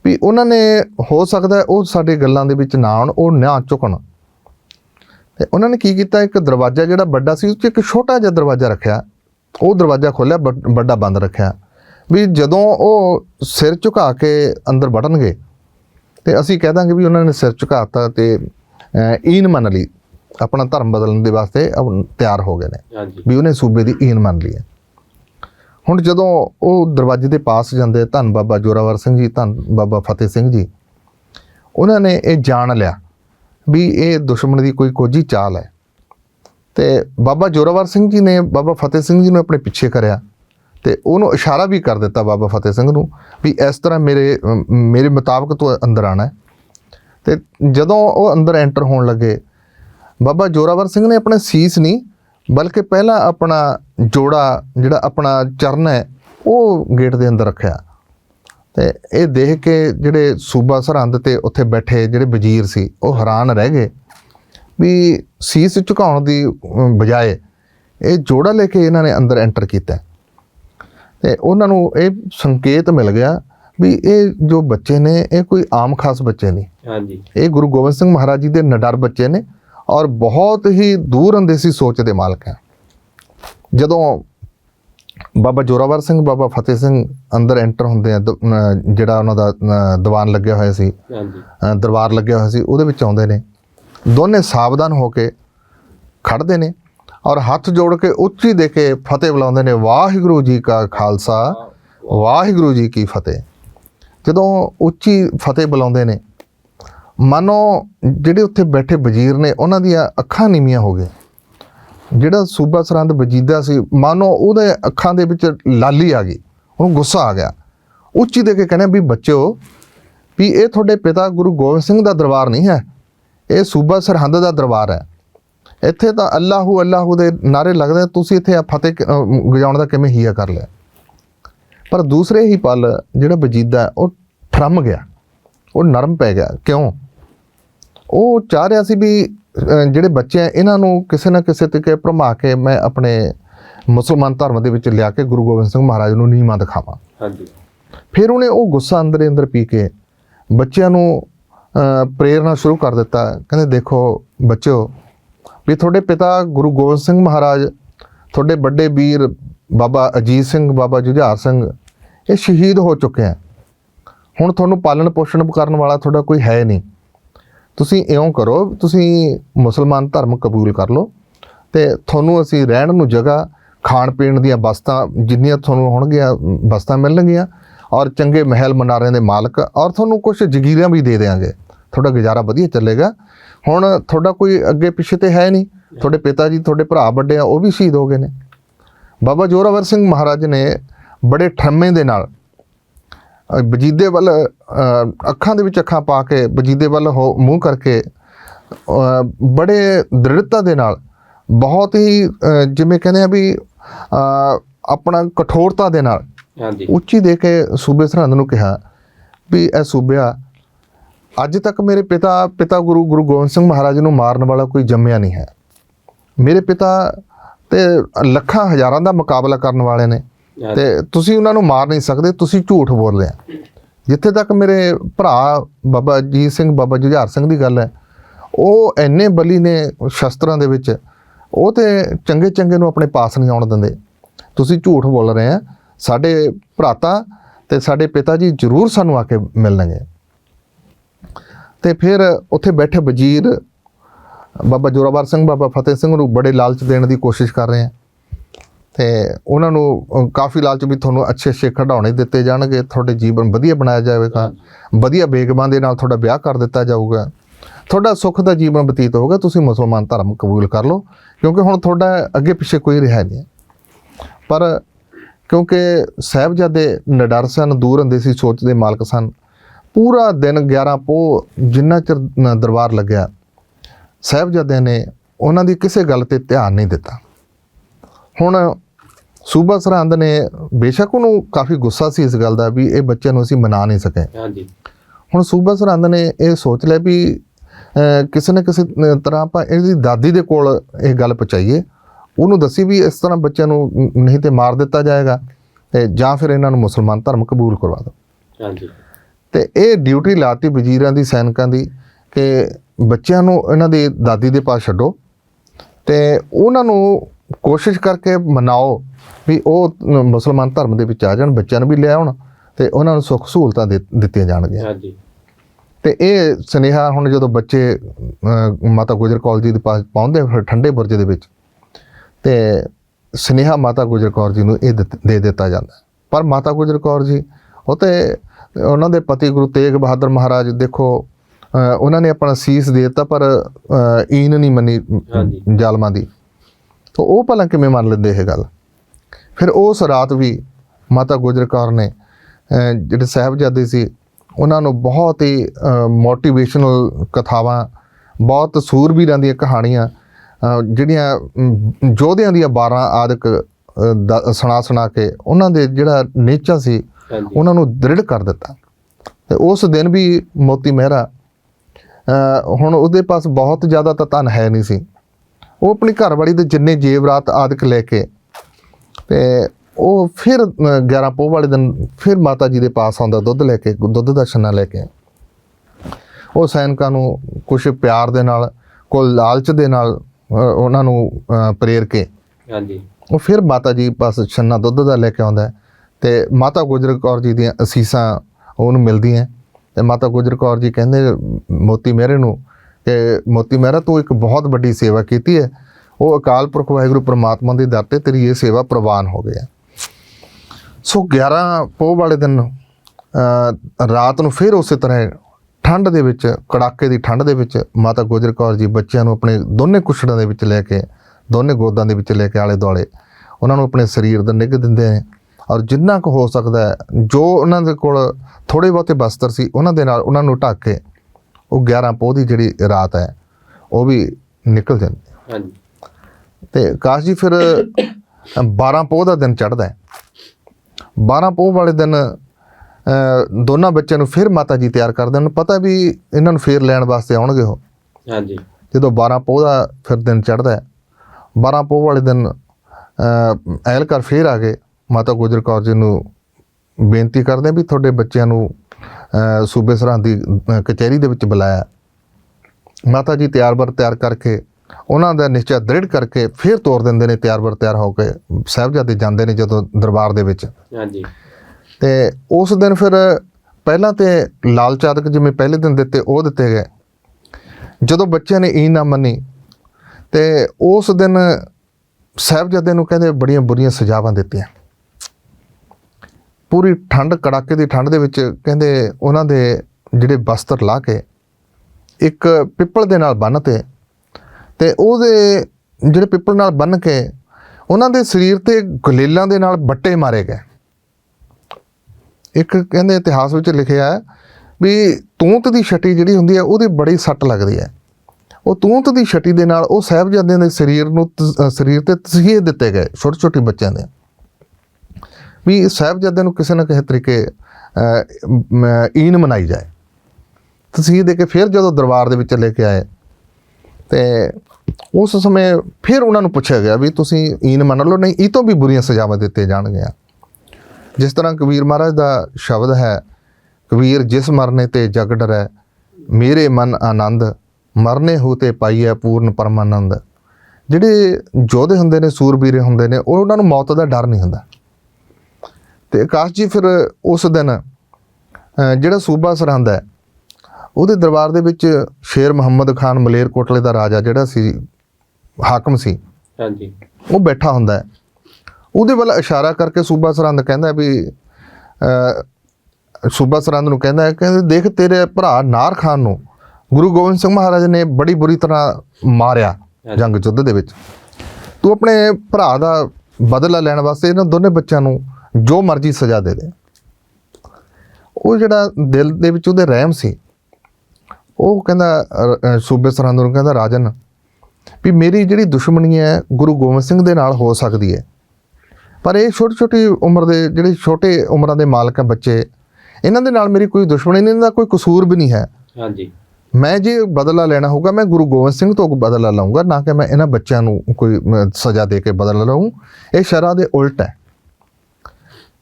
ਵੀ ਉਹਨਾਂ ਨੇ ਹੋ ਸਕਦਾ ਉਹ ਸਾਡੇ ਗੱਲਾਂ ਦੇ ਵਿੱਚ ਨਾ ਆਉਣ ਉਹ ਨਾ ਝੁਕਣ। ਤੇ ਉਹਨਾਂ ਨੇ ਕੀ ਕੀਤਾ? ਇੱਕ ਦਰਵਾਜ਼ਾ ਜਿਹੜਾ ਵੱਡਾ ਸੀ ਉਸ 'ਚ ਇੱਕ ਛੋਟਾ ਜਿਹਾ ਦਰਵਾਜ਼ਾ ਰੱਖਿਆ। ਉਹ ਦਰਵਾਜ਼ਾ ਖੋਲ੍ਹਿਆ ਵੱਡ- ਬੰਦ ਰੱਖਿਆ। ਵੀ ਜਦੋਂ ਉਹ ਸਿਰ ਝੁਕਾ ਕੇ ਅੰਦਰ ਵੜਨਗੇ ਤੇ ਅਸੀਂ ਕਹਿ ਦਾਂਗੇ ਵੀ ਉਹਨਾਂ ਨੇ ਸਿਰ ਝੁਕਾਤਾ ਤੇ ਈਨ ਮੰਨ ਲਈ। ਆਪਣਾ ਧਰਮ ਬਦਲਣ ਦੇ ਵਾਸਤੇ ਤਿਆਰ ਹੋ ਗਏ ਨੇ। ਵੀ ਉਹਨੇ ਸੂਬੇ ਦੀ ਈਨ ਮੰਨ ਲਈ ਹੈ। ਹੁਣ ਜਦੋਂ ਉਹ ਦਰਵਾਜ਼ੇ ਦੇ ਪਾਸ ਜਾਂਦੇ, ਧੰਨ ਬਾਬਾ ਜੋਰਾਵਰ ਸਿੰਘ ਜੀ, ਧੰਨ ਬਾਬਾ ਫਤਿਹ ਸਿੰਘ ਜੀ, ਉਹਨਾਂ ਨੇ ਇਹ ਜਾਣ ਲਿਆ ਵੀ ਇਹ ਦੁਸ਼ਮਣ ਦੀ ਕੋਈ ਕੋਝੀ ਚਾਲ ਹੈ। ਤੇ ਬਾਬਾ ਜੋਰਾਵਰ ਸਿੰਘ ਜੀ ਨੇ, ਬਾਬਾ ਫਤਿਹ ਸਿੰਘ ਜੀ ਨੂੰ ਆਪਣੇ ਪਿੱਛੇ ਕਰਿਆ ਤੇ ਉਹਨੂੰ ਇਸ਼ਾਰਾ ਵੀ ਕਰ ਦਿੱਤਾ ਬਾਬਾ ਫਤਿਹ ਸਿੰਘ ਨੂੰ ਵੀ ਇਸ ਤਰ੍ਹਾਂ ਮੇਰੇ ਮੇਰੇ ਮੁਤਾਬਕ ਤੂੰ ਅੰਦਰ ਆਣਾ ਹੈ। ਤੇ ਜਦੋਂ ਉਹ ਅੰਦਰ ਐਂਟਰ ਹੋਣ ਲੱਗੇ, ਬਾਬਾ ਜੋਰਾਵਰ ਸਿੰਘ ਨੇ ਆਪਣੇ ਸੀਸ ਨਹੀਂ ਬਲਕਿ ਪਹਿਲਾਂ ਆਪਣਾ ਜੋੜਾ ਜਿਹੜਾ ਆਪਣਾ ਚਰਨ ਹੈ ਉਹ ਗੇਟ ਦੇ ਅੰਦਰ ਰੱਖਿਆ। ਤੇ ਇਹ ਦੇਖ ਕੇ ਜਿਹੜੇ ਸੂਬਾ ਸਰਹੰਦ ਤੇ ਉੱਥੇ ਬੈਠੇ ਜਿਹੜੇ ਵਜ਼ੀਰ ਸੀ ਉਹ ਹੈਰਾਨ ਰਹਿ ਗਏ ਵੀ ਸੀਸ ਝੁਕਾਉਣ ਦੀ ਬਜਾਏ ਇਹ ਜੋੜਾ ਲੈ ਕੇ ਇਹਨਾਂ ਨੇ ਅੰਦਰ ਐਂਟਰ ਕੀਤਾ। ਤੇ ਉਹਨਾਂ ਨੂੰ ਇਹ ਸੰਕੇਤ ਮਿਲ ਗਿਆ ਵੀ ਇਹ ਜੋ ਬੱਚੇ ਨੇ ਇਹ ਕੋਈ ਆਮ ਖਾਸ ਬੱਚੇ ਨਹੀਂ। ਹਾਂਜੀ। ਇਹ ਗੁਰੂ ਗੋਬਿੰਦ ਸਿੰਘ ਮਹਾਰਾਜ ਜੀ ਦੇ ਨਡਰ ਬੱਚੇ ਨੇ। ਔਰ ਬਹੁਤ ਹੀ ਦੂਰ ਅੰਦੇਸੀ ਸੋਚ ਦੇ ਮਾਲਕ ਹੈ। ਜਦੋਂ ਬਾਬਾ ਜੋਰਾਵਰ ਸਿੰਘ ਬਾਬਾ ਫਤਿਹ ਸਿੰਘ ਅੰਦਰ ਐਂਟਰ ਹੁੰਦੇ ਆ ਜਿਹੜਾ ਉਹਨਾਂ ਦਾ ਦੀਵਾਨ ਲੱਗਿਆ ਹੋਇਆ ਸੀ ਹਾਂਜੀ। ਦਰਬਾਰ ਲੱਗਿਆ ਹੋਇਆ ਸੀ ਉਹਦੇ ਵਿੱਚ ਆਉਂਦੇ ਨੇ। ਦੋਨੇ ਸਾਵਧਾਨ ਹੋ ਕੇ ਖੜਦੇ ਨੇ ਔਰ ਹੱਥ ਜੋੜ ਕੇ ਉੱਚੀ ਦੇ ਕੇ ਫਤਿਹ ਬੁਲਾਉਂਦੇ ਨੇ ਵਾਹਿਗੁਰੂ ਜੀ ਕਾ ਖਾਲਸਾ ਵਾਹਿਗੁਰੂ ਜੀ ਕੀ ਫਤਿਹ। ਜਦੋਂ ਉੱਚੀ ਫਤਿਹ ਬੁਲਾਉਂਦੇ ਨੇ ਮਾਨੋ ਜਿਹੜੇ ਉੱਥੇ ਬੈਠੇ ਵਜ਼ੀਰ ਨੇ, ਉਹਨਾਂ ਦੀਆਂ ਅੱਖਾਂ ਨੀਵੀਆਂ ਹੋ ਗਈਆਂ। ਜਿਹੜਾ ਸੂਬਾ ਸਰਹੰਦ ਵਜੀਦਾ ਸੀ, ਮਾਨੋ ਉਹਦੇ ਅੱਖਾਂ ਦੇ ਵਿੱਚ ਲਾਲੀ ਆ ਗਈ, ਉਹਨੂੰ ਗੁੱਸਾ ਆ ਗਿਆ। ਉੱਚੀ ਦੇ ਕੇ ਕਹਿੰਦੇ ਵੀ ਬੱਚਿਓ, ਵੀ ਇਹ ਤੁਹਾਡੇ ਪਿਤਾ ਗੁਰੂ ਗੋਬਿੰਦ ਸਿੰਘ ਦਾ ਦਰਬਾਰ ਨਹੀਂ ਹੈ, ਇਹ ਸੂਬਾ ਸਰਹੰਦ ਦਾ ਦਰਬਾਰ ਹੈ। ਇੱਥੇ ਤਾਂ ਅੱਲਾਹੂ ਅੱਲਾਹੂ ਦੇ ਨਾਰੇ ਲੱਗਦੇ ਤੁਸੀਂ ਇੱਥੇ ਫਤਿਹ ਗਜਾਉਣ ਦਾ ਕਿਵੇਂ ਹੀਆ ਕਰ ਲਿਆ। ਪਰ ਦੂਸਰੇ ਹੀ ਪਲ ਜਿਹੜਾ ਵਜੀਦਾ ਉਹ ਠਰਮ ਗਿਆ, ਉਹ ਨਰਮ ਪੈ ਗਿਆ। ਕਿਉਂ? ਉਹ ਚਾਹ ਰਿਹਾ ਸੀ ਵੀ ਜਿਹੜੇ ਬੱਚੇ ਆ ਇਹਨਾਂ ਨੂੰ ਕਿਸੇ ਨਾ ਕਿਸੇ ਤਰੀਕੇ ਭਰਮਾ ਕੇ ਮੈਂ ਆਪਣੇ ਮੁਸਲਮਾਨ ਧਰਮ ਦੇ ਵਿੱਚ ਲਿਆ ਕੇ ਗੁਰੂ ਗੋਬਿੰਦ ਸਿੰਘ ਮਹਾਰਾਜ ਨੂੰ ਨੀਵਾਂ ਦਿਖਾਵਾਂ। ਹਾਂਜੀ। ਫਿਰ ਉਹਨੇ ਉਹ ਗੁੱਸਾ ਅੰਦਰ ਅੰਦਰ ਪੀ ਕੇ ਬੱਚਿਆਂ ਨੂੰ ਅਹ, ਪ੍ਰੇਰਨਾ ਸ਼ੁਰੂ ਕਰ ਦਿੱਤਾ। ਕਹਿੰਦੇ ਦੇਖੋ ਬੱਚਿਓ ਵੀ ਤੁਹਾਡੇ ਪਿਤਾ ਗੁਰੂ ਗੋਬਿੰਦ ਸਿੰਘ ਮਹਾਰਾਜ ਤੁਹਾਡੇ ਵੱਡੇ ਵੀਰ ਬਾਬਾ ਅਜੀਤ ਸਿੰਘ ਬਾਬਾ ਜੁਝਾਰ ਸਿੰਘ ਇਹ ਸ਼ਹੀਦ ਹੋ ਚੁੱਕੇ ਆ। ਹੁਣ ਤੁਹਾਨੂੰ ਪਾਲਣ ਪੋਸ਼ਣ ਕਰਨ ਵਾਲਾ ਤੁਹਾਡਾ ਕੋਈ ਹੈ ਨਹੀਂ। ਤੁਸੀਂ ਇਉਂ ਕਰੋ, ਤੁਸੀਂ ਮੁਸਲਮਾਨ ਧਰਮ ਕਬੂਲ ਕਰ ਲਓ ਤੇ ਤੁਹਾਨੂੰ ਅਸੀਂ ਰਹਿਣ ਨੂੰ ਜਗ੍ਹਾ, ਖਾਣ ਪੀਣ ਦੀਆਂ ਵਸਤਾਂ ਜਿੰਨੀਆਂ ਤੁਹਾਨੂੰ ਹੋਣਗੀਆਂ, ਵਸਤਾਂ ਮਿਲਣਗੀਆਂ ਔਰ ਚੰਗੇ ਮਹਿਲ ਮਨਾਰਿਆਂ ਦੇ ਮਾਲਕ ਔਰ ਤੁਹਾਨੂੰ ਕੁਝ ਜਗੀਰਾਂ ਵੀ ਦੇ ਦੇਵਾਂਗੇ ਤੁਹਾਡਾ ਗੁਜ਼ਾਰਾ ਵਧੀਆ ਚੱਲੇਗਾ। ਹੁਣ ਤੁਹਾਡਾ ਕੋਈ ਅੱਗੇ ਪਿੱਛੇ ਤੇ ਹੈ ਨਹੀਂ। ਤੁਹਾਡੇ ਪਿਤਾ ਜੀ, ਤੁਹਾਡੇ ਭਰਾ ਵੱਡੇ ਆ, ਉਹ ਵੀ ਸ਼ਹੀਦ ਹੋ ਗਏ ਨੇ। ਬਾਬਾ ਜੋਰਾਵਰ ਸਿੰਘ ਮਹਾਰਾਜ ਨੇ ਬੜੇ ਠਰਮੇ ਦੇ ਨਾਲ ਅ, ਵਜੀਦੇ ਵੱਲ ਅੱਖਾਂ ਦੇ ਵਿੱਚ ਅੱਖਾਂ ਪਾ ਕੇ ਵਜੀਦੇ ਵੱਲ ਹੋ- ਮੂੰਹ ਕਰਕੇ ਬੜੇ ਦ੍ਰਿੜਤਾ ਦੇ ਨਾਲ ਬਹੁਤ ਹੀ ਜਿਵੇਂ ਕਹਿੰਦੇ ਆ ਵੀ ਆਪਣਾ ਕਠੋਰਤਾ ਦੇ ਨਾਲ ਹਾਂਜੀ। ਉੱਚੀ ਦੇ ਕੇ ਸੂਬੇ ਸਰਹੰਦ ਨੂੰ ਕਿਹਾ ਵੀ ਇਹ ਸੂਬਿਆ ਅੱਜ ਤੱਕ ਮੇਰੇ ਪਿਤਾ ਪਿਤਾ ਗੁਰੂ ਗੁਰੂ ਗੋਬਿੰਦ ਸਿੰਘ ਮਹਾਰਾਜ ਨੂੰ ਮਾਰਨ ਵਾਲਾ ਕੋਈ ਜੰਮਿਆ ਨਹੀਂ ਹੈ। ਮੇਰੇ ਪਿਤਾ ਤੇ ਲੱਖਾਂ ਹਜ਼ਾਰਾਂ ਦਾ ਮੁਕਾਬਲਾ ਕਰਨ ਵਾਲੇ ਨੇ। ਤੇ ਤੁਸੀਂ ਉਹਨਾਂ ਨੂੰ ਮਾਰ ਨਹੀਂ ਸਕਦੇ ਤੁਸੀਂ ਝੂਠ ਬੋਲ ਰਹੇ ਆ ਜਿੱਥੇ ਤੱਕ ਮੇਰੇ ਭਰਾ ਬਾਬਾ ਅਜੀਤ ਸਿੰਘ ਬਾਬਾ ਜੁਝਾਰ ਸਿੰਘ ਦੀ ਗੱਲ ਹੈ ਉਹ ਐਨੇ ਬਲੀ ਨੇ ਸ਼ਸਤਰਾਂ ਦੇ ਵਿੱਚ ਉਹ ਤੇ ਚੰਗੇ ਚੰਗੇ ਨੂੰ ਆਪਣੇ ਪਾਸ ਨਹੀਂ ਆਉਣ ਦਿੰਦੇ। ਤੁਸੀਂ ਝੂਠ ਬੋਲ ਰਹੇ ਆ ਸਾਡੇ ਭਰਾਤਾ ਤੇ ਸਾਡੇ ਪਿਤਾ ਜੀ ਜ਼ਰੂਰ ਸਾਨੂੰ ਆ ਕੇ ਮਿਲਣਗੇ। ਤੇ ਫਿਰ ਉੱਥੇ ਬੈਠੇ ਵਜ਼ੀਰ ਬਾਬਾ ਜੋਰਾਵਰ ਸਿੰਘ ਬਾਬਾ ਫਤਿਹ ਸਿੰਘ ਨੂੰ ਬੜੇ ਲਾਲਚ ਦੇਣ ਦੀ ਕੋਸ਼ਿਸ਼ ਕਰ ਰਹੇ ਆ। ਤੇ ਉਹਨਾਂ ਨੂੰ ਕਾਫੀ ਲਾਲਚ ਵੀ ਤੁਹਾਨੂੰ ਅੱਛੇ ਅੱਛੇ ਖਿਡੌਣੇ ਦਿੱਤੇ ਜਾਣਗੇ ਤੁਹਾਡੇ ਜੀਵਨ ਵਧੀਆ ਬਣਾਇਆ ਜਾਵੇਗਾ ਵਧੀਆ ਬੇਗਮਾਂ ਦੇ ਨਾਲ ਤੁਹਾਡਾ ਵਿਆਹ ਕਰ ਦਿੱਤਾ ਜਾਊਗਾ। ਤੁਹਾਡਾ ਸੁੱਖ ਦਾ ਜੀਵਨ ਬਤੀਤ ਹੋਊਗਾ ਤੁਸੀਂ ਮੁਸਲਮਾਨ ਧਰਮ ਕਬੂਲ ਕਰ ਲਓ ਕਿਉਂਕਿ ਹੁਣ ਤੁਹਾਡਾ ਅੱਗੇ ਪਿੱਛੇ ਕੋਈ ਰਿਹਾ ਨਹੀਂ। ਪਰ ਕਿਉਂਕਿ ਸਾਹਿਬਜ਼ਾਦੇ ਨਿਡਰ ਸਨ ਦੂਰ ਅੰਦੇਸੀ ਸੋਚ ਦੇ ਮਾਲਕ ਸਨ ਪੂਰਾ ਦਿਨ 11 ਪੋ ਜਿੰਨਾ ਚਿਰ ਦਰਬਾਰ ਲੱਗਿਆ ਸਾਹਿਬਜ਼ਾਦਿਆਂ ਨੇ ਉਹਨਾਂ ਦੀ ਕਿਸੇ ਗੱਲ ਤੇ ਧਿਆਨ ਨਹੀਂ ਦਿੱਤਾ। ਹੁਣ ਸੂਬਾ ਸਰਹੰਦ ਨੇ ਬੇਸ਼ੱਕ ਉਹਨੂੰ ਕਾਫੀ ਗੁੱਸਾ ਸੀ ਇਸ ਗੱਲ ਦਾ ਵੀ ਇਹ ਬੱਚਿਆਂ ਨੂੰ ਅਸੀਂ ਮਨਾ ਨਹੀਂ ਸਕੇ। ਹਾਂਜੀ। ਹੁਣ ਸੂਬਾ ਸਰਹੰਦ ਨੇ ਇਹ ਸੋਚ ਲਿਆ ਵੀ ਕਿਸੇ ਨਾ ਕਿਸੇ ਤਰ੍ਹਾਂ ਆਪਾਂ ਇਹਦੀ ਦਾਦੀ ਦੇ ਕੋਲ ਇਹ ਗੱਲ ਪਹੁੰਚਾਈਏ। ਉਹਨੂੰ ਦੱਸੀ ਵੀ ਇਸ ਤਰ੍ਹਾਂ ਬੱਚਿਆਂ ਨੂੰ ਨ- ਨਹੀਂ ਤੇ ਮਾਰ ਦਿੱਤਾ ਜਾਏਗਾ ਤੇ ਜਾਂ ਫਿਰ ਇਹਨਾਂ ਨੂੰ ਮੁਸਲਮਾਨ ਧਰਮ ਕਬੂਲ ਕਰਵਾ ਦਿਓ। ਹਾਂਜੀ। ਤੇ ਇਹ ਡਿਊਟੀ ਲਾਤੀ ਵਜ਼ੀਰਾਂ ਦੀ ਸੈਨਿਕਾਂ ਦੀ ਕਿ ਬੱਚਿਆਂ ਨੂੰ ਇਹਨਾਂ ਦੀ ਦਾਦੀ ਦੇ ਪਾਸ ਛੱਡੋ ਤੇ ਉਹਨਾਂ ਨੂੰ ਕੋਸ਼ਿਸ਼ ਕਰਕੇ ਮਨਾਓ ਵੀ ਉਹ ਮੁਸਲਮਾਨ ਧਰਮ ਦੇ ਵਿੱਚ ਆ ਜਾਣ ਬੱਚਿਆਂ ਨੂੰ ਵੀ ਲੈ ਆਉਣ ਤੇ ਉਹਨਾਂ ਨੂੰ ਸੁੱਖ ਸਹੂਲਤਾਂ ਦਿੱਤੀਆਂ ਜਾਣਗੀਆਂ ਹਾਂਜੀ ਤੇ ਇਹ ਸੁਨੇਹਾ ਹੁਣ ਜਦੋਂ ਬੱਚੇ ਮਾਤਾ ਗੁਜਰ ਕੌਰ ਜੀ ਦੇ ਪਾਸ ਪਹੁੰਚਦੇ ਫਿਰ ਠੰਡੇ ਬੁਰਜ ਦੇ ਵਿੱਚ ਤੇ ਸੁਨੇਹਾ ਮਾਤਾ ਗੁਜਰ ਕੌਰ ਜੀ ਨੂੰ ਇਹ ਦੇ ਦਿੱਤਾ ਜਾਂਦਾ। ਪਰ ਮਾਤਾ ਗੁਜਰ ਕੌਰ ਜੀ ਉਹ ਤੇ ਉਹਨਾਂ ਦੇ ਪਤੀ ਗੁਰੂ ਤੇਗ ਬਹਾਦਰ ਮਹਾਰਾਜ ਦੇਖੋ ਉਹਨਾਂ ਨੇ ਆਪਣਾ ਸੀਸ ਦੇ ਦਿੱਤਾ ਪਰ ਈਨ ਨਹੀਂ ਮੰਨੀ। ਜ਼ਾਲਮਾਂ ਦੀ ਤਾਂ ਉਹ ਭਲਾ ਕਿਵੇਂ ਮੰਨ ਲੈਂਦੇ ਇਹ ਗੱਲ? ਫਿਰ ਉਸ ਰਾਤ ਵੀ ਮਾਤਾ ਗੁਜਰ ਕੌਰ ਨੇ ਜਿਹੜੇ ਸਾਹਿਬਜ਼ਾਦੇ ਸੀ ਉਹਨਾਂ ਨੂੰ ਬਹੁਤ ਹੀ ਮੋਟੀਵੇਸ਼ਨਲ ਕਥਾਵਾਂ ਬਹੁਤ ਸੂਰਬੀਰਾਂ ਦੀਆਂ ਕਹਾਣੀਆਂ ਜਿਹੜੀਆਂ ਯੋਧਿਆਂ ਦੀਆਂ 12 ਆਦਿਕ ਸੁਣਾ ਸੁਣਾ ਕੇ ਉਹਨਾਂ ਦੇ ਜਿਹੜਾ ਨੇਚਾ ਸੀ ਉਹਨਾਂ ਨੂੰ ਦ੍ਰਿੜ ਕਰ ਦਿੱਤਾ। ਤੇ ਉਸ ਦਿਨ ਵੀ ਮੋਤੀ ਮਹਿਰਾ ਹੁਣ ਉਹਦੇ ਪਾਸ ਬਹੁਤ ਜ਼ਿਆਦਾ ਤਾਂ ਧਨ ਹੈ ਨਹੀਂ ਸੀ। ਉਹ ਆਪਣੀ ਘਰਵਾਲੀ ਦੇ ਜਿੰਨੇ ਜੇਵਰਾਤ ਆਦਿਕ ਲੈ ਕੇ ਤੇ ਉਹ ਫਿਰ ਅਹ, 11 ਪੋਹ ਵਾਲੇ ਦਿਨ ਫਿਰ ਮਾਤਾ ਜੀ ਦੇ ਪਾਸ ਆਉਂਦਾ ਦੁੱਧ ਲੈ ਕੇ ਦੁੱਧ ਦਾ ਛੰਨਾ ਲੈ ਕੇ। ਉਹ ਸੈਨਿਕਾਂ ਨੂੰ ਕੁਝ ਪਿਆਰ ਦੇ ਨਾਲ ਕੋਈ ਲਾਲਚ ਦੇ ਨਾਲ ਉਹਨਾਂ ਨੂੰ ਪ੍ਰੇਰ ਕੇ ਹਾਂਜੀ। ਉਹ ਫਿਰ ਮਾਤਾ ਜੀ ਪਾਸ ਛੰਨਾ ਦੁੱਧ ਦਾ ਲੈ ਕੇ ਆਉਂਦਾ ਤੇ ਮਾਤਾ ਗੁਜਰ ਕੌਰ ਜੀ ਦੀਆਂ ਅਸੀਸਾਂ ਉਹਨੂੰ ਮਿਲਦੀਆਂ ਤੇ ਮਾਤਾ ਗੁਜਰ ਕੌਰ ਜੀ ਕਹਿੰਦੇ ਮੋਤੀ ਮਹਿਰੇ ਨੂੰ ਕਿ ਮੋਤੀ ਮਹਿਰਾ, ਤੂੰ ਇੱਕ ਬਹੁਤ ਵੱਡੀ ਸੇਵਾ ਕੀਤੀ ਹੈ। ਉਹ ਅਕਾਲ ਪੁਰਖ ਵਾਹਿਗੁਰੂ ਪ੍ਰਮਾਤਮਾ ਦੇ ਦਰ ਤੇ ਤੇਰੀ ਇਹ ਸੇਵਾ ਪ੍ਰਵਾਨ ਹੋ ਗਈ ਹੈ ਸੋ 11 ਪੋਹ ਵਾਲੇ ਦਿਨ ਰਾਤ ਨੂੰ ਫਿਰ ਉਸੇ ਤਰ੍ਹਾਂ ਠੰਡ ਦੇ ਵਿੱਚ, ਕੜਾਕੇ ਦੀ ਠੰਡ ਦੇ ਵਿੱਚ ਮਾਤਾ ਗੁਜਰ ਕੌਰ ਜੀ ਬੱਚਿਆਂ ਨੂੰ ਆਪਣੇ ਦੋਨੇ ਕੁਛੜਾਂ ਦੇ ਵਿੱਚ ਲੈ ਕੇ, ਦੋਨੇ ਗੋਦਾਂ ਦੇ ਵਿੱਚ ਲੈ ਕੇ ਆਲੇ ਦੁਆਲੇ, ਉਹਨਾਂ ਨੂੰ ਆਪਣੇ ਸਰੀਰ ਦਾ ਨਿੱਘ ਦਿੰਦੇ ਨੇ। ਔਰ ਜਿੰਨਾ ਕੁ ਹੋ ਸਕਦਾ ਜੋ ਉਹਨਾਂ ਦੇ ਕੋਲ ਥੋੜੇ ਬਹੁਤੇ ਬਸਤਰ ਸੀ, ਉਹਨਾਂ ਦੇ ਨਾਲ ਉਹਨਾਂ ਨੂੰ ਢੱਕ ਕੇ ਉਹ 11 ਪੋਹ ਦੀ ਜਿਹੜੀ ਰਾਤ ਹੈ ਉਹ ਵੀ ਨਿਕਲ ਜਾਂਦੀ ਹੈ। ਹਾਂਜੀ। ਤੇ ਆਕਾਸ਼ ਜੀ ਫਿਰ 12 ਪੋਹ ਦਾ ਦਿਨ ਚੜ੍ਹਦਾ ਹੈ। 12 ਪੋਹ ਵਾਲੇ ਦਿਨ ਦੋਨਾਂ ਬੱਚਿਆਂ ਨੂੰ ਫਿਰ ਮਾਤਾ ਜੀ ਤਿਆਰ ਕਰਦੇ ਹਨ। ਪਤਾ ਵੀ ਇਹਨਾਂ ਨੂੰ ਫੇਰ ਲੈਣ ਵਾਸਤੇ ਆਉਣਗੇ ਉਹ। ਹਾਂਜੀ। ਜਦੋਂ 12 ਪੋਹ ਦਾ ਫਿਰ ਦਿਨ ਚੜ੍ਹਦਾ ਹੈ 12 ਪੋਹ ਵਾਲੇ ਦਿਨ ਅਹ, ਐਲਕਰ ਫੇਰ ਆ ਗਏ ਮਾਤਾ ਗੁਜਰ ਕੌਰ ਜੀ ਨੂੰ ਬੇਨਤੀ ਕਰਦੇ ਵੀ ਤੁਹਾਡੇ ਬੱਚਿਆਂ ਨੂੰ ਸੂਬੇ ਸਰਹੰਦ ਕਚਹਿਰੀ ਦੇ ਵਿੱਚ ਬੁਲਾਇਆ। ਮਾਤਾ ਜੀ ਤਿਆਰ ਬਰ ਤਿਆਰ ਕਰਕੇ ਉਹਨਾਂ ਦਾ ਨਿਸ਼ਚਾ ਦ੍ਰਿੜ ਕਰਕੇ ਫਿਰ ਤੋਰ ਦਿੰਦੇ ਨੇ ਤਿਆਰ ਬਰ ਤਿਆਰ ਹੋ ਕੇ ਸਾਹਿਬਜ਼ਾਦੇ ਜਾਂਦੇ ਨੇ ਜਦੋਂ ਦਰਬਾਰ ਦੇ ਵਿੱਚ। ਹਾਂਜੀ। ਤੇ ਉਸ ਦਿਨ ਫਿਰ ਪਹਿਲਾਂ ਤੇ ਲਾਲ ਚਾਦਕ ਜਿਵੇਂ ਪਹਿਲੇ ਦਿਨ ਦਿੱਤੇ ਉਹ ਦਿੱਤੇ ਗਏ। ਜਦੋਂ ਬੱਚਿਆਂ ਨੇ ਈ ਨਾ ਮੰਨੀ ਤੇ ਉਸ ਦਿਨ ਸਾਹਿਬਜ਼ਾਦੇ ਨੂੰ ਕਹਿੰਦੇ ਬੜੀਆਂ ਬੁਰੀਆਂ ਸਜ਼ਾਵਾਂ ਦਿੱਤੀਆਂ। ਪੂਰੀ ਠੰਡ, ਕੜਾਕੇ ਦੀ ਠੰਡ ਦੇ ਵਿੱਚ ਕਹਿੰਦੇ ਉਹਨਾਂ ਦੇ ਜਿਹੜੇ ਬਸਤਰ ਲਾ ਕੇ ਇੱਕ ਪਿੱਪਲ ਦੇ ਨਾਲ ਬੰਨ੍ਹ ਤੇ ਤੇ ਉਹਦੇ ਜਿਹੜੇ ਪਿੱਪਲ ਨਾਲ ਬੰਨ੍ਹ ਕੇ ਉਹਨਾਂ ਦੇ ਸਰੀਰ ਤੇ ਗਲੇਲਾਂ ਦੇ ਨਾਲ ਬੱਟੇ ਮਾਰੇ ਗਏ। ਇੱਕ ਕਹਿੰਦੇ ਇਤਿਹਾਸ ਵਿੱਚ ਲਿਖਿਆ ਹੈ ਵੀ ਤੂੰਤ ਦੀ ਛਟੀ ਜਿਹੜੀ ਹੁੰਦੀ ਹੈ ਉਹਦੀ ਬੜੀ ਸੱਟ ਲੱਗਦੀ ਹੈ। ਉਹ ਤੂੰਤ ਦੀ ਛਟੀ ਦੇ ਨਾਲ ਉਹ ਸਾਹਿਬਜ਼ਾਦਿਆਂ ਦੇ ਸਰੀਰ ਨੂੰ ਤਸ- ਸਰੀਰ ਤੇ ਤਸੀਹੇ ਦਿੱਤੇ ਗਏ ਛੋਟੇ ਛੋਟੇ ਬੱਚਿਆਂ ਦੇ। ਵੀ ਸਾਹਿਬਜ਼ਾਦਿਆਂ ਨੂੰ ਕਿਸੇ ਨਾ ਕਿਸੇ ਤਰੀਕੇ ਈਨ ਮਨਾਈ ਜਾਏ। ਤਸੀਹੇ ਦੇ ਕੇ ਫਿਰ ਜਦੋਂ ਦਰਬਾਰ ਦੇ ਵਿੱਚ ਲੈ ਕੇ ਆਏ, ਤੇ ਉਸ ਸਮੇਂ ਫਿਰ ਉਹਨਾਂ ਨੂੰ ਪੁੱਛਿਆ ਗਿਆ ਵੀ ਤੁਸੀਂ ਈਨ ਮੰਨ ਲਓ, ਨਹੀਂ, ਇਹ ਤੋਂ ਵੀ ਬੁਰੀਆਂ ਸਜ਼ਾਵਾਂ ਦਿੱਤੀਆਂ ਜਾਣਗੀਆਂ। ਜਿਸ ਤਰ੍ਹਾਂ ਕਬੀਰ ਮਹਾਰਾਜ ਦਾ ਸ਼ਬਦ ਹੈ, ਕਬੀਰ ਜਿਸ ਮਰਨੇ ਤੇ ਜਗ ਡਰੈ, ਮੇਰੇ ਮਨ ਆਨੰਦ, ਮਰਨੇ ਹੋ ਤੇ ਪਾਈਐ ਪੂਰਨ ਪਰਮਾਨੰਦ। ਜਿਹੜੇ ਯੋਧੇ ਹੁੰਦੇ ਨੇ, ਸੂਰਬੀਰੇ ਹੁੰਦੇ ਨੇ, ਉਹ ਉਹਨਾਂ ਨੂੰ ਮੌਤ ਦਾ ਡਰ ਨਹੀਂ ਹੁੰਦਾ। ਤੇ ਆਕਾਸ਼ ਜੀ ਫਿਰ ਉਸ ਦਿਨ ਜਿਹੜਾ ਸੂਬਾ ਸਰਹੰਦ ਹੈ ਉਹਦੇ ਦਰਬਾਰ ਦੇ ਵਿੱਚ ਸ਼ੇਰ ਮੁਹੰਮਦ ਖਾਨ ਮਲੇਰ ਕੋਟਲੇ ਦਾ ਰਾਜਾ ਜਿਹੜਾ ਸੀ ਹਾਕਮ ਸੀ ਹਾਂਜੀ। ਉਹ ਬੈਠਾ ਹੁੰਦਾ ਹੈ। ਉਹਦੇ ਵੱਲ ਇਸ਼ਾਰਾ ਕਰਕੇ ਸੂਬਾ ਸਰਹੰਦ ਕਹਿੰਦਾ ਵੀ ਸੂਬਾ ਸਰਹੰਦ ਨੂੰ ਕਹਿੰਦਾ ਹੈ ਕਹਿੰਦੇ ਦੇਖ ਤੇਰੇ ਭਰਾ ਨਾਰ ਖਾਨ ਨੂੰ ਗੁਰੂ ਗੋਬਿੰਦ ਸਿੰਘ ਮਹਾਰਾਜ ਨੇ ਬੜੀ ਬੁਰੀ ਤਰ੍ਹਾਂ ਮਾਰਿਆ ਜੰਗ ਯੁੱਧ ਦੇ ਵਿੱਚ। ਤੂੰ ਆਪਣੇ ਭਰਾ ਦਾ ਬਦਲਾ ਲੈਣ ਵਾਸਤੇ ਇਹਨਾਂ ਦੋਨੇ ਬੱਚਿਆਂ ਨੂੰ ਜੋ ਮਰਜ਼ੀ ਸਜ਼ਾ ਦੇ ਦੇ। ਉਹ ਜਿਹੜਾ ਦਿਲ ਦੇ ਵਿੱਚ ਉਹਦੇ ਰਹਿਮ ਸੀ ਉਹ ਕਹਿੰਦਾ ਸੂਬੇ ਸਰਹੰਦ ਨੂੰ ਕਹਿੰਦਾ ਰਾਜਨ ਵੀ ਮੇਰੀ ਜਿਹੜੀ ਦੁਸ਼ਮਣੀ ਹੈ ਗੁਰੂ ਗੋਬਿੰਦ ਸਿੰਘ ਦੇ ਨਾਲ ਹੋ ਸਕਦੀ ਹੈ। ਪਰ ਇਹ ਛੋਟੀ ਛੋਟੀ ਉਮਰ ਦੇ ਜਿਹੜੇ ਛੋਟੇ ਉਮਰਾਂ ਦੇ ਮਾਲਕ ਹੈ ਬੱਚੇ ਇਹਨਾਂ ਦੇ ਨਾਲ ਮੇਰੀ ਕੋਈ ਦੁਸ਼ਮਣੀ ਨਹੀਂ ਇਹਨਾਂ ਦਾ ਕੋਈ ਕਸੂਰ ਵੀ ਨਹੀਂ ਹੈ। ਹਾਂਜੀ। ਮੈਂ ਜੇ ਬਦਲਾ ਲੈਣਾ ਹੋਊਗਾ ਮੈਂ ਗੁਰੂ ਗੋਬਿੰਦ ਸਿੰਘ ਤੋਂ ਬਦਲਾ ਲਵਾਂਗਾ ਨਾ ਕਿ ਮੈਂ ਇਹਨਾਂ ਬੱਚਿਆਂ ਨੂੰ ਕੋਈ ਸਜ਼ਾ ਦੇ ਕੇ ਬਦਲਾ ਲਵਾਂ ਇਹ ਸ਼ਰ੍ਹਾ ਦੇ ਉਲਟ ਹੈ।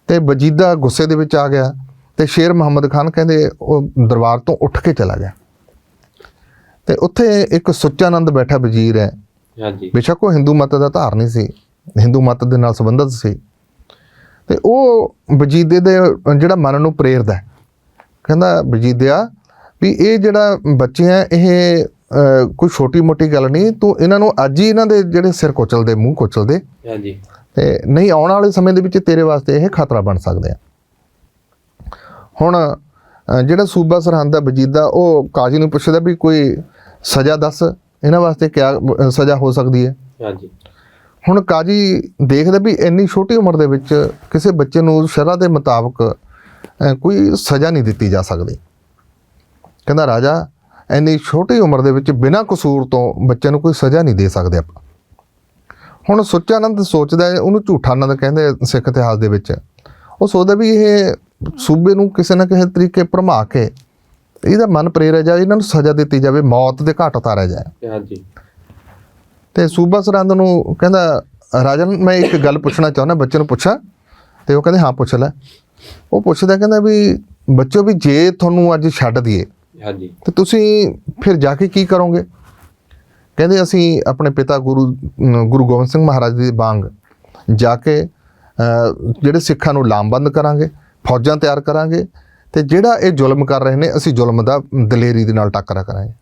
ਤੇ ਵਜੀਦਾ ਗੁੱਸੇ ਦੇ ਵਿੱਚ ਆ ਗਿਆ ਤੇ ਸ਼ੇਰ ਮੁਹੰਮਦ ਖਾਨ ਕਹਿੰਦੇ ਉਹ ਦਰਬਾਰ ਤੋਂ ਉੱਠ ਕੇ ਚਲਾ ਗਿਆ। ਤੇ ਉੱਥੇ ਇੱਕ ਸੁੱਚਾਨੰਦ ਬੈਠਾ ਵਜ਼ੀਰ ਹੈ। ਹਾਂਜੀ। ਬੇਸ਼ੱਕ ਉਹ ਹਿੰਦੂ ਮਤ ਦਾ ਧਾਰਨੀ ਸੀ ਹਿੰਦੂ ਮਤ ਦੇ ਨਾਲ ਸੰਬੰਧਿਤ ਸੀ। ਤੇ ਉਹ ਵਜੀਦੇ ਦੇ ਜਿਹੜਾ ਮਨ ਨੂੰ ਪ੍ਰੇਰਦਾ। ਕਹਿੰਦਾ ਵਜੀਦਿਆ ਵੀ ਇਹ ਜਿਹੜਾ ਬੱਚੇ ਆ ਇਹ ਕੋਈ ਛੋਟੀ ਮੋਟੀ ਗੱਲ ਨਹੀਂ ਤੂੰ ਇਹਨਾਂ ਨੂੰ ਅੱਜ ਹੀ ਇਹਨਾਂ ਦੇ ਜਿਹੜੇ ਸਿਰ ਕੁਚਲਦੇ ਮੂੰਹ ਕੁਚਲਦੇ ਹਾਂਜੀ। ਤੇ ਨਹੀਂ ਆਉਣ ਵਾਲੇ ਸਮੇਂ ਦੇ ਵਿੱਚ ਤੇਰੇ ਵਾਸਤੇ ਇਹ ਖਤਰਾ ਬਣ ਸਕਦੇ ਆ। ਹੁਣ ਜਿਹੜਾ ਸੂਬਾ ਸਰਹੰਦ ਦਾ ਵਜੀਦਾ ਉਹ ਕਾਜ਼ੀ ਨੂੰ ਪੁੱਛਦਾ ਵੀ ਕੋਈ ਸਜ਼ਾ ਦੱਸ ਇਹਨਾਂ ਵਾਸਤੇ ਕਿਆ ਅ, ਸਜ਼ਾ ਹੋ ਸਕਦੀ ਹੈ? ਹਾਂਜੀ। ਹੁਣ ਕਾਜੀ ਦੇਖਦਾ ਵੀ ਇੰਨੀ ਛੋਟੀ ਉਮਰ ਦੇ ਵਿੱਚ ਕਿਸੇ ਬੱਚੇ ਨੂੰ ਸ਼ਰ੍ਹਾ ਦੇ ਮੁਤਾਬਕ ਕੋਈ ਸਜ਼ਾ ਨਹੀਂ ਦਿੱਤੀ ਜਾ ਸਕਦੀ। ਕਹਿੰਦਾ ਰਾਜਾ ਇੰਨੀ ਛੋਟੀ ਉਮਰ ਦੇ ਵਿੱਚ ਬਿਨਾਂ ਕਸੂਰ ਤੋਂ ਬੱਚੇ ਨੂੰ ਕੋਈ ਸਜ਼ਾ ਨਹੀਂ ਦੇ ਸਕਦੇ ਆਪਾਂ। ਹੁਣ ਸੁੱਚਾਨੰਦ ਸੋਚਦਾ ਹੈ ਉਹਨੂੰ ਝੂਠਾ ਆਨੰਦ ਕਹਿੰਦੇ ਸਿੱਖ ਇਤਿਹਾਸ ਦੇ ਵਿੱਚ। ਉਹ ਸੋਚਦਾ ਵੀ ਇਹ ਸੂਬੇ ਨੂੰ ਕਿਸੇ ਨਾ ਕਿਸੇ ਤਰੀਕੇ ਭਰਮਾ ਕੇ ਇਹਦਾ ਮਨ ਪ੍ਰੇਰਿਆ ਜਾਏ ਇਹਨਾਂ ਨੂੰ ਸਜ਼ਾ ਦਿੱਤੀ ਜਾਵੇ ਮੌਤ ਦੇ ਘਾਟ ਉਤਾਰਿਆ ਜਾਏ। ਹਾਂਜੀ। ਤੇ ਸੂਬਾ ਸਰਹੰਦ ਨੂੰ ਕਹਿੰਦਾ ਰਾਜਨ ਮੈਂ ਇੱਕ ਗੱਲ ਪੁੱਛਣਾ ਚਾਹੁੰਦਾ ਬੱਚੇ ਨੂੰ ਪੁੱਛਾਂ? ਤੇ ਉਹ ਕਹਿੰਦੇ ਹਾਂ ਪੁੱਛ ਲੈ। ਉਹ ਪੁੱਛਦਾ ਕਹਿੰਦਾ ਵੀ ਬੱਚੋ ਵੀ ਜੇ ਤੁਹਾਨੂੰ ਅੱਜ ਛੱਡ ਦਈਏ ਹਾਂਜੀ। ਤੇ ਤੁਸੀਂ ਫਿਰ ਜਾ ਕੇ ਕੀ ਕਰੋਗੇ? ਕਹਿੰਦੇ ਅਸੀਂ ਆਪਣੇ ਪਿਤਾ ਗੁਰੂ ਗੁਰੂ ਗੋਬਿੰਦ ਸਿੰਘ ਮਹਾਰਾਜ ਦੀ ਬਾਗ ਜਾ ਕੇ ਜਿਹੜੇ ਸਿੱਖਾਂ ਨੂੰ ਲਾਮਬੰਦ ਕਰਾਂਗੇ, ਫੌਜਾਂ ਤਿਆਰ ਕਰਾਂਗੇ ਤੇ ਜਿਹੜਾ ਇਹ ਜ਼ੁਲਮ ਕਰ ਰਹੇ ਨੇ, ਅਸੀਂ ਜ਼ੁਲਮ ਦਾ ਦਲੇਰੀ ਦੇ ਨਾਲ ਟੱਕਰਾ ਕਰਾਂਗੇ।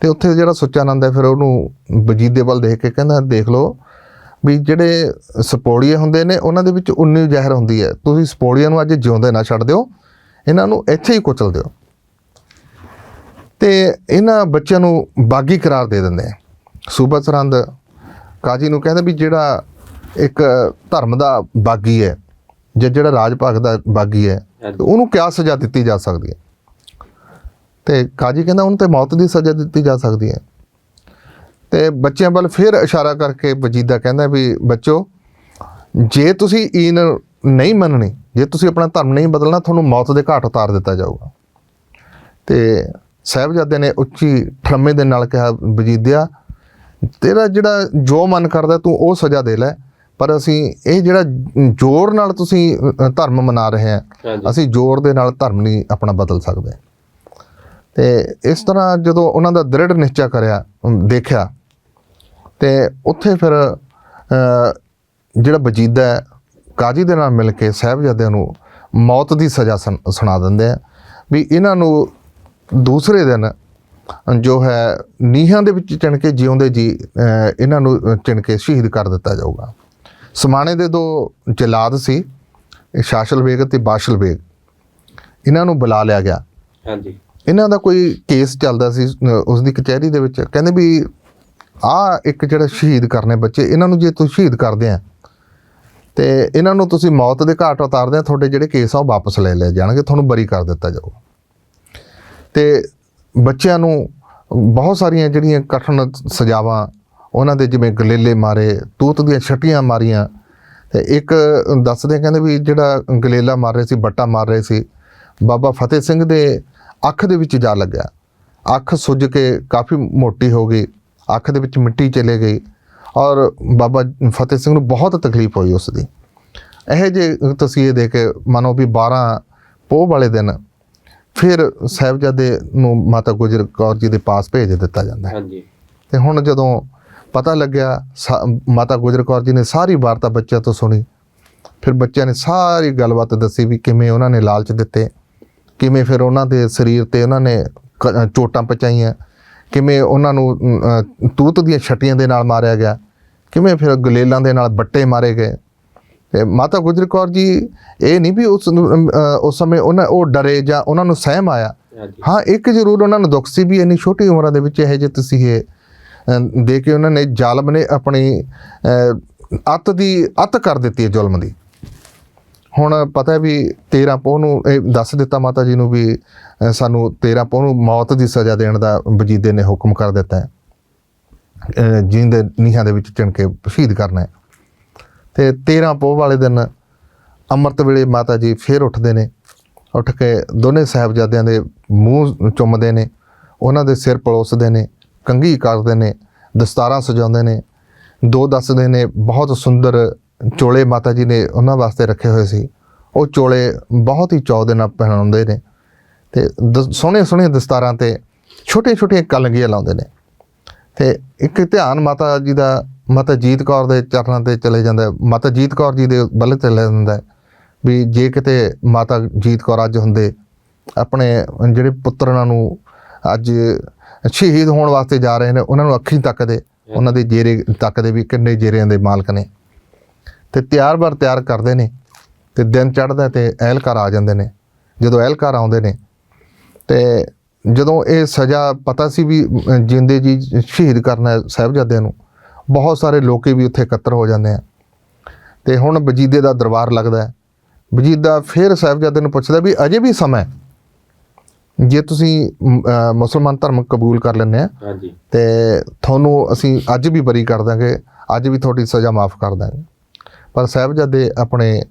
ਤੇ ਉੱਥੇ ਜਿਹੜਾ ਸੁੱਚਾਨੰਦ ਹੈ, ਫਿਰ ਉਹਨੂੰ ਵਜੀਦੇ ਵੱਲ ਦੇਖ ਕੇ ਕਹਿੰਦਾ, ਦੇਖ ਲਓ ਵੀ ਜਿਹੜੇ ਸਪੋਲੀਏ ਹੁੰਦੇ ਨੇ, ਉਹਨਾਂ ਦੇ ਵਿੱਚ ਉਨੀ ਜ਼ਹਿਰ ਹੁੰਦੀ ਹੈ। ਤੁਸੀਂ ਸਪੋਲੀਆਂ ਨੂੰ ਅੱਜ ਜਿਉਂਦੇ ਨਾ ਛੱਡ ਦਿਓ, ਇਹਨਾਂ ਨੂੰ ਇੱਥੇ ਹੀ ਕੁਚਲ ਦਿਓ। ਤੇ ਇਹਨਾਂ ਬੱਚਿਆਂ ਨੂੰ ਬਾਗੀ ਕਰਾਰ ਦੇ ਦਿੰਦੇ ਆ। ਸੂਬਾ ਸਰਹੰਦ ਕਾਜੀ ਨੂੰ ਕਹਿੰਦਾ ਵੀ ਜਿਹੜਾ ਇੱਕ ਧਰਮ ਦਾ ਬਾਗੀ ਹੈ ਜਾਂ ਜਿਹੜਾ ਰਾਜ ਭਾਗ ਦਾ ਬਾਗੀ ਹੈ ਉਹਨੂੰ ਕਿਆ ਸਜ਼ਾ ਦਿੱਤੀ ਜਾ ਸਕਦੀ ਹੈ? ਤੇ ਕਾਜੀ ਕਹਿੰਦਾ ਉਹਨੂੰ ਤੇ ਮੌਤ ਦੀ ਸਜ਼ਾ ਦਿੱਤੀ ਜਾ ਸਕਦੀ ਹੈ। ਤੇ ਬੱਚਿਆਂ ਵੱਲ ਫਿਰ ਇਸ਼ਾਰਾ ਕਰਕੇ ਵਜੀਦਾ ਕਹਿੰਦਾ ਵੀ ਬੱਚੋ ਜੇ ਤੁਸੀਂ ਈਨ ਨਹੀਂ ਮੰਨਣੀ ਜੇ ਤੁਸੀਂ ਆਪਣਾ ਧਰਮ ਨਹੀਂ ਬਦਲਣਾ ਤੁਹਾਨੂੰ ਮੌਤ ਦੇ ਘਾਟ ਉਤਾਰ ਦਿੱਤਾ ਜਾਊਗਾ। ਤੇ ਸਾਹਿਬਜ਼ਾਦੇ ਨੇ ਉੱਚੀ ਠਰਮੇ ਦੇ ਨਾਲ ਕਿਹਾ ਵਜੀਦਿਆ ਤੇਰਾ ਜਿਹੜਾ ਜੋ ਮਨ ਕਰਦਾ ਤੂੰ ਉਹ ਸਜ਼ਾ ਦੇ ਲੈ। ਪਰ ਅਸੀਂ ਇਹ ਜਿਹੜਾ ਜ਼ੋਰ ਨਾਲ ਤੁਸੀਂ ਧਰਮ ਮਨਾ ਰਹੇ ਹਾਂ ਹਾਂਜੀ। ਅਸੀਂ ਜ਼ੋਰ ਦੇ ਨਾਲ ਧਰਮ ਨਹੀਂ ਆਪਣਾ ਬਦਲ ਸਕਦੇ। ਤੇ ਇਸ ਤਰ੍ਹਾਂ ਜਦੋਂ ਉਹਨਾਂ ਦਾ ਦ੍ਰਿੜ ਨਿਸ਼ਚਾ ਕਰਿਆ ਦੇਖਿਆ ਤੇ ਉੱਥੇ ਫਿਰ ਜਿਹੜਾ ਵਜੀਦਾ ਹੈ, ਕਾਜੀ ਦੇ ਨਾਲ ਮਿਲ ਕੇ ਸਾਹਿਬਜ਼ਾਦਿਆਂ ਨੂੰ ਮੌਤ ਦੀ ਸਜ਼ਾ ਸੁਣਾ ਦਿੰਦੇ ਆ ਵੀ ਇਹਨਾਂ ਨੂੰ ਦੂਸਰੇ ਦਿਨ ਜੋ ਹੈ ਨੀਹਾਂ ਦੇ ਵਿੱਚ ਚਿਣ ਕੇ ਜਿਉਂਦੇ ਜੀ ਇਹਨਾਂ ਨੂੰ ਚਿਣ ਕੇ ਸ਼ਹੀਦ ਕਰ ਦਿੱਤਾ ਜਾਊਗਾ। ਸਮਾਣੇ ਦੇ ਦੋ ਜਲਾਦ ਸੀ ਇਹ ਸ਼ਾਸ਼ਲ ਬੇਗ ਤੇ ਬਾਸ਼ਲ ਬੇਗ। ਇਹਨਾਂ ਨੂੰ ਬੁਲਾ ਲਿਆ ਗਿਆ। ਹਾਂਜੀ। ਇਹਨਾਂ ਦਾ ਕੋਈ ਕੇਸ ਚੱਲਦਾ ਸੀ ਉਸ ਦੀ ਕਚਹਿਰੀ ਦੇ ਵਿੱਚ। ਕਹਿੰਦੇ ਵੀ ਆ ਇੱਕ ਜਿਹੜਾ ਸ਼ਹੀਦ ਕਰਨੇ ਬੱਚੇ ਇਹਨਾਂ ਨੂੰ ਜੇ ਤੁਸੀਂ ਸ਼ਹੀਦ ਕਰਦੇ ਆ ਤੇ ਇਹਨਾਂ ਨੂੰ ਤੁਸੀਂ ਮੌਤ ਦੇ ਘਾਟ ਉਤਾਰਦੇ ਆ ਤੁਹਾਡੇ ਜਿਹੜੇ ਕੇਸ ਆ ਉਹ ਵਾਪਸ ਲੈ ਲਏ ਜਾਣਗੇ ਤੁਹਾਨੂੰ ਬਰੀ ਕਰ ਦਿੱਤਾ ਜਾਊਗਾ। ਤੇ ਬੱਚਿਆਂ ਨੂੰ ਬਹੁਤ ਸਾਰੀਆਂ ਜਿਹੜੀਆਂ ਕਠਨ ਸਜ਼ਾਵਾਂ ਉਹਨਾਂ ਦੇ ਜਿਵੇਂ ਗਲੇਲੇ ਮਾਰੇ, ਤੂਤ ਦੀਆਂ ਛਟੀਆਂ ਮਾਰੀਆਂ। ਤੇ ਇੱਕ ਦੱਸਦੇ ਕਹਿੰਦੇ ਵੀ ਜਿਹੜਾ ਗਲੇਲਾ ਮਾਰ ਰਹੇ ਸੀ, ਬੱਟਾ ਮਾਰ ਰਹੇ ਸੀ, ਬਾਬਾ ਫਤਿਹ ਸਿੰਘ ਦੇ ਅੱਖ ਦੇ ਵਿੱਚ ਜਾ ਲੱਗਿਆ। ਅੱਖ ਸੁੱਜ ਕੇ ਕਾਫੀ ਮੋਟੀ ਹੋ ਗਈ, ਅੱਖ ਦੇ ਵਿੱਚ ਮਿੱਟੀ ਚਲੇ ਗਈ ਔਰ ਬਾਬਾ ਫਤਿਹ ਸਿੰਘ ਨੂੰ ਬਹੁਤ ਤਕਲੀਫ ਹੋਈ ਉਸ ਦੀ। ਇਹ ਜੇ ਤਸਵੀਰ ਦੇ ਕੇ ਮਾਨੋ ਵੀ 12 ਪੋਹ ਵਾਲੇ ਦਿਨ ਫਿਰ ਸਾਹਿਬਜ਼ਾਦੇ ਨੂੰ ਮਾਤਾ ਗੁਜਰ ਕੌਰ ਜੀ ਦੇ ਪਾਸ ਭੇਜ ਦਿੱਤਾ ਜਾਂਦਾ ਹੈ। ਹਾਂਜੀ। ਤੇ ਹੁਣ ਜਦੋਂ ਪਤਾ ਲੱਗਿਆ ਮਾਤਾ ਗੁਜਰ ਕੌਰ ਜੀ ਨੇ ਸਾਰੀ ਵਾਰਤਾ ਬੱਚਿਆਂ ਤੋਂ ਸੁਣੀ। ਫਿਰ ਬੱਚਿਆਂ ਨੇ ਸਾਰੀ ਗੱਲਬਾਤ ਦੱਸੀ ਵੀ ਕਿਵੇਂ ਉਹਨਾਂ ਨੇ ਲਾਲਚ ਦਿੱਤੇ ਕਿਵੇਂ ਫਿਰ ਉਹਨਾਂ ਦੇ ਸਰੀਰ ਤੇ ਉਹਨਾਂ ਨੇ ਚੋਟਾਂ ਪਚਾਈਆਂ ਕਿਵੇਂ ਉਹਨਾਂ ਨੂੰ ਤੂਤ ਦੀਆਂ ਛਟੀਆਂ ਦੇ ਨਾਲ ਮਾਰਿਆ ਗਿਆ ਕਿਵੇਂ ਫਿਰ ਗਲੇਲਾਂ ਦੇ ਨਾਲ ਬੱਟੇ ਮਾਰੇ ਗਏ। ਮਾਤਾ ਗੁਜਰ ਕੌਰ ਜੀ ਇਹ ਨਹੀਂ ਵੀ ਉਸ ਉਸ ਸਮੇਂ ਉਹਨਾਂ ਉਹ ਡਰੇ ਜਾਂ ਉਹਨਾਂ ਨੂੰ ਸਹਿਮ ਆਇਆ। ਹਾਂ ਇੱਕ ਜ਼ਰੂਰ ਉਹਨਾਂ ਨੂੰ ਦੁੱਖ ਸੀ ਵੀ ਇੰਨੀ ਛੋਟੀ ਉਮਰਾਂ ਦੇ ਵਿੱਚ ਇਹ ਜੇ ਤੁਸੀਂ ਇਹ ਦੇ ਕੇ ਉਹਨਾਂ ਨੇ ਜ਼ਾਲਮ ਨੇ ਆਪਣੀ ਅੱਤ ਦੀ ਅੱਤ ਕਰ ਦਿੱਤੀ ਹੈ ਜ਼ੁਲਮ ਦੀ। ਹੁਣ ਪਤਾ ਵੀ 13 ਪੋਹ ਨੂੰ ਇਹ ਦੱਸ ਦਿੱਤਾ ਮਾਤਾ ਜੀ ਨੂੰ ਵੀ ਸਾਨੂੰ 13 ਪੋਹ ਨੂੰ ਮੌਤ ਦੀ ਸਜ਼ਾ ਦੇਣ ਦਾ ਵਜੀਦੇ ਨੇ ਹੁਕਮ ਕਰ ਦਿੱਤਾ ਹੈ। ਜਿੰਦੇ ਨੀਹਾਂ ਦੇ ਵਿੱਚ ਚਿਣ ਕੇ ਸ਼ਹੀਦ ਕਰਨਾ ਹੈ। ਤੇ 13 ਪੋਹ ਵਾਲੇ ਦਿਨ ਅੰਮ੍ਰਿਤ ਵੇਲੇ ਮਾਤਾ ਜੀ ਫੇਰ ਉੱਠਦੇ ਨੇ। ਉੱਠ ਕੇ ਦੋਨੇ ਸਾਹਿਬਜ਼ਾਦਿਆਂ ਦੇ ਮੂੰਹ ਚੁੰਮਦੇ ਨੇ। ਉਹਨਾਂ ਦੇ ਸਿਰ ਪਲੋਸਦੇ ਨੇ, ਕੰਘੀ ਕਰਦੇ ਨੇ, ਦਸਤਾਰਾਂ ਸਜਾਉਂਦੇ ਨੇ। ਦੋ ਦੱਸਦੇ ਨੇ, ਬਹੁਤ ਸੁੰਦਰ ਚੋਲੇ ਮਾਤਾ ਜੀ ਨੇ ਉਹਨਾਂ ਵਾਸਤੇ ਰੱਖੇ ਹੋਏ ਸੀ। ਉਹ ਚੋਲੇ ਬਹੁਤ ਹੀ ਚਾਅ ਦੇ ਨਾਲ ਪਹਿਨਾਉਂਦੇ ਨੇ ਤੇ ਸੋਹਣੇ ਸੋਹਣੇ ਦਸਤਾਰਾਂ ਤੇ ਛੋਟੇ ਛੋਟੇ ਕਲਗੀਆਂ ਲਾਉਂਦੇ ਨੇ। ਤੇ ਇੱਕ ਧਿਆਨ ਮਾਤਾ ਜੀ ਦਾ ਮਾਤਾ ਜੀਤ ਕੌਰ ਦੇ ਚਰਨਾਂ ਤੇ ਚਲੇ ਜਾਂਦਾ ਮਾਤਾ ਜੀਤ ਕੌਰ ਜੀ ਦੇ ਵੱਲ ਚਲੇ ਜਾਂਦਾ ਵੀ ਜੇ ਕਿਤੇ ਮਾਤਾ ਜੀਤ ਕੌਰ ਅੱਜ ਹੁੰਦੇ, ਆਪਣੇ ਜਿਹੜੇ ਪੁੱਤਰਾਂ ਨੂੰ ਅੱਜ ਸ਼ਹੀਦ ਹੋਣ ਵਾਸਤੇ ਜਾ ਰਹੇ ਨੇ, ਉਹਨਾਂ ਨੂੰ ਅੱਖੀਂ ਤੱਕਦੇ ਉਹਨਾਂ ਦੇ ਜੇਰੇ ਤੱਕਦੇ ਵੀ ਕਿੰਨੇ ਜੇਰਿਆਂ ਦੇ ਮਾਲਕ ਨੇ। ਤੇ ਤਿਆਰ ਬਰ ਤਿਆਰ ਕਰਦੇ ਨੇ ਤੇ ਦਿਨ ਚੜ੍ਹਦਾ ਤੇ ਅਹਿਲਕਾਰ ਆ ਜਾਂਦੇ ਨੇ, ਜਦੋਂ ਅਹਿਲਕਾਰ ਆਉਂਦੇ ਨੇ। ਤੇ ਜਦੋਂ ਇਹ ਸਜ਼ਾ ਪਤਾ ਸੀ ਵੀ ਜਿੰਦੇ ਜੀ ਸ਼ਹੀਦ ਕਰਨਾ ਸਾਹਿਬਜ਼ਾਦਿਆਂ ਨੂੰ ਬਹੁਤ ਸਾਰੇ ਲੋਕੀ ਵੀ ਉੱਥੇ ਇਕੱਤਰ ਹੋ ਜਾਂਦੇ ਆ। ਤੇ ਹੁਣ ਵਜੀਦੇ ਦਾ ਦਰਬਾਰ ਲੱਗਦਾ ਹੈ। ਵਜੀਦਾ ਫਿਰ ਸਾਹਿਬਜ਼ਾਦੇ ਨੂੰ ਪੁੱਛਦਾ ਵੀ ਅਜੇ ਵੀ ਸਮਾਂ। ਜੇ ਤੁਸੀਂ ਮੁਸਲਮਾਨ ਧਰਮ ਕਬੂਲ ਕਰ ਲੈਂਦੇ ਆ ਹਾਂਜੀ। ਤੇ ਤੁਹਾਨੂੰ ਅਸੀਂ ਅੱਜ ਵੀ ਬਰੀ ਕਰ ਦਾਂਗੇ ਅੱਜ ਵੀ ਤੁਹਾਡੀ ਸਜ਼ਾ ਮਾਫ ਕਰ ਦਾਂਗੇ। ਪਰ ਸਾਹਿਬਜ਼ਾਦੇ ਆਪਣੇ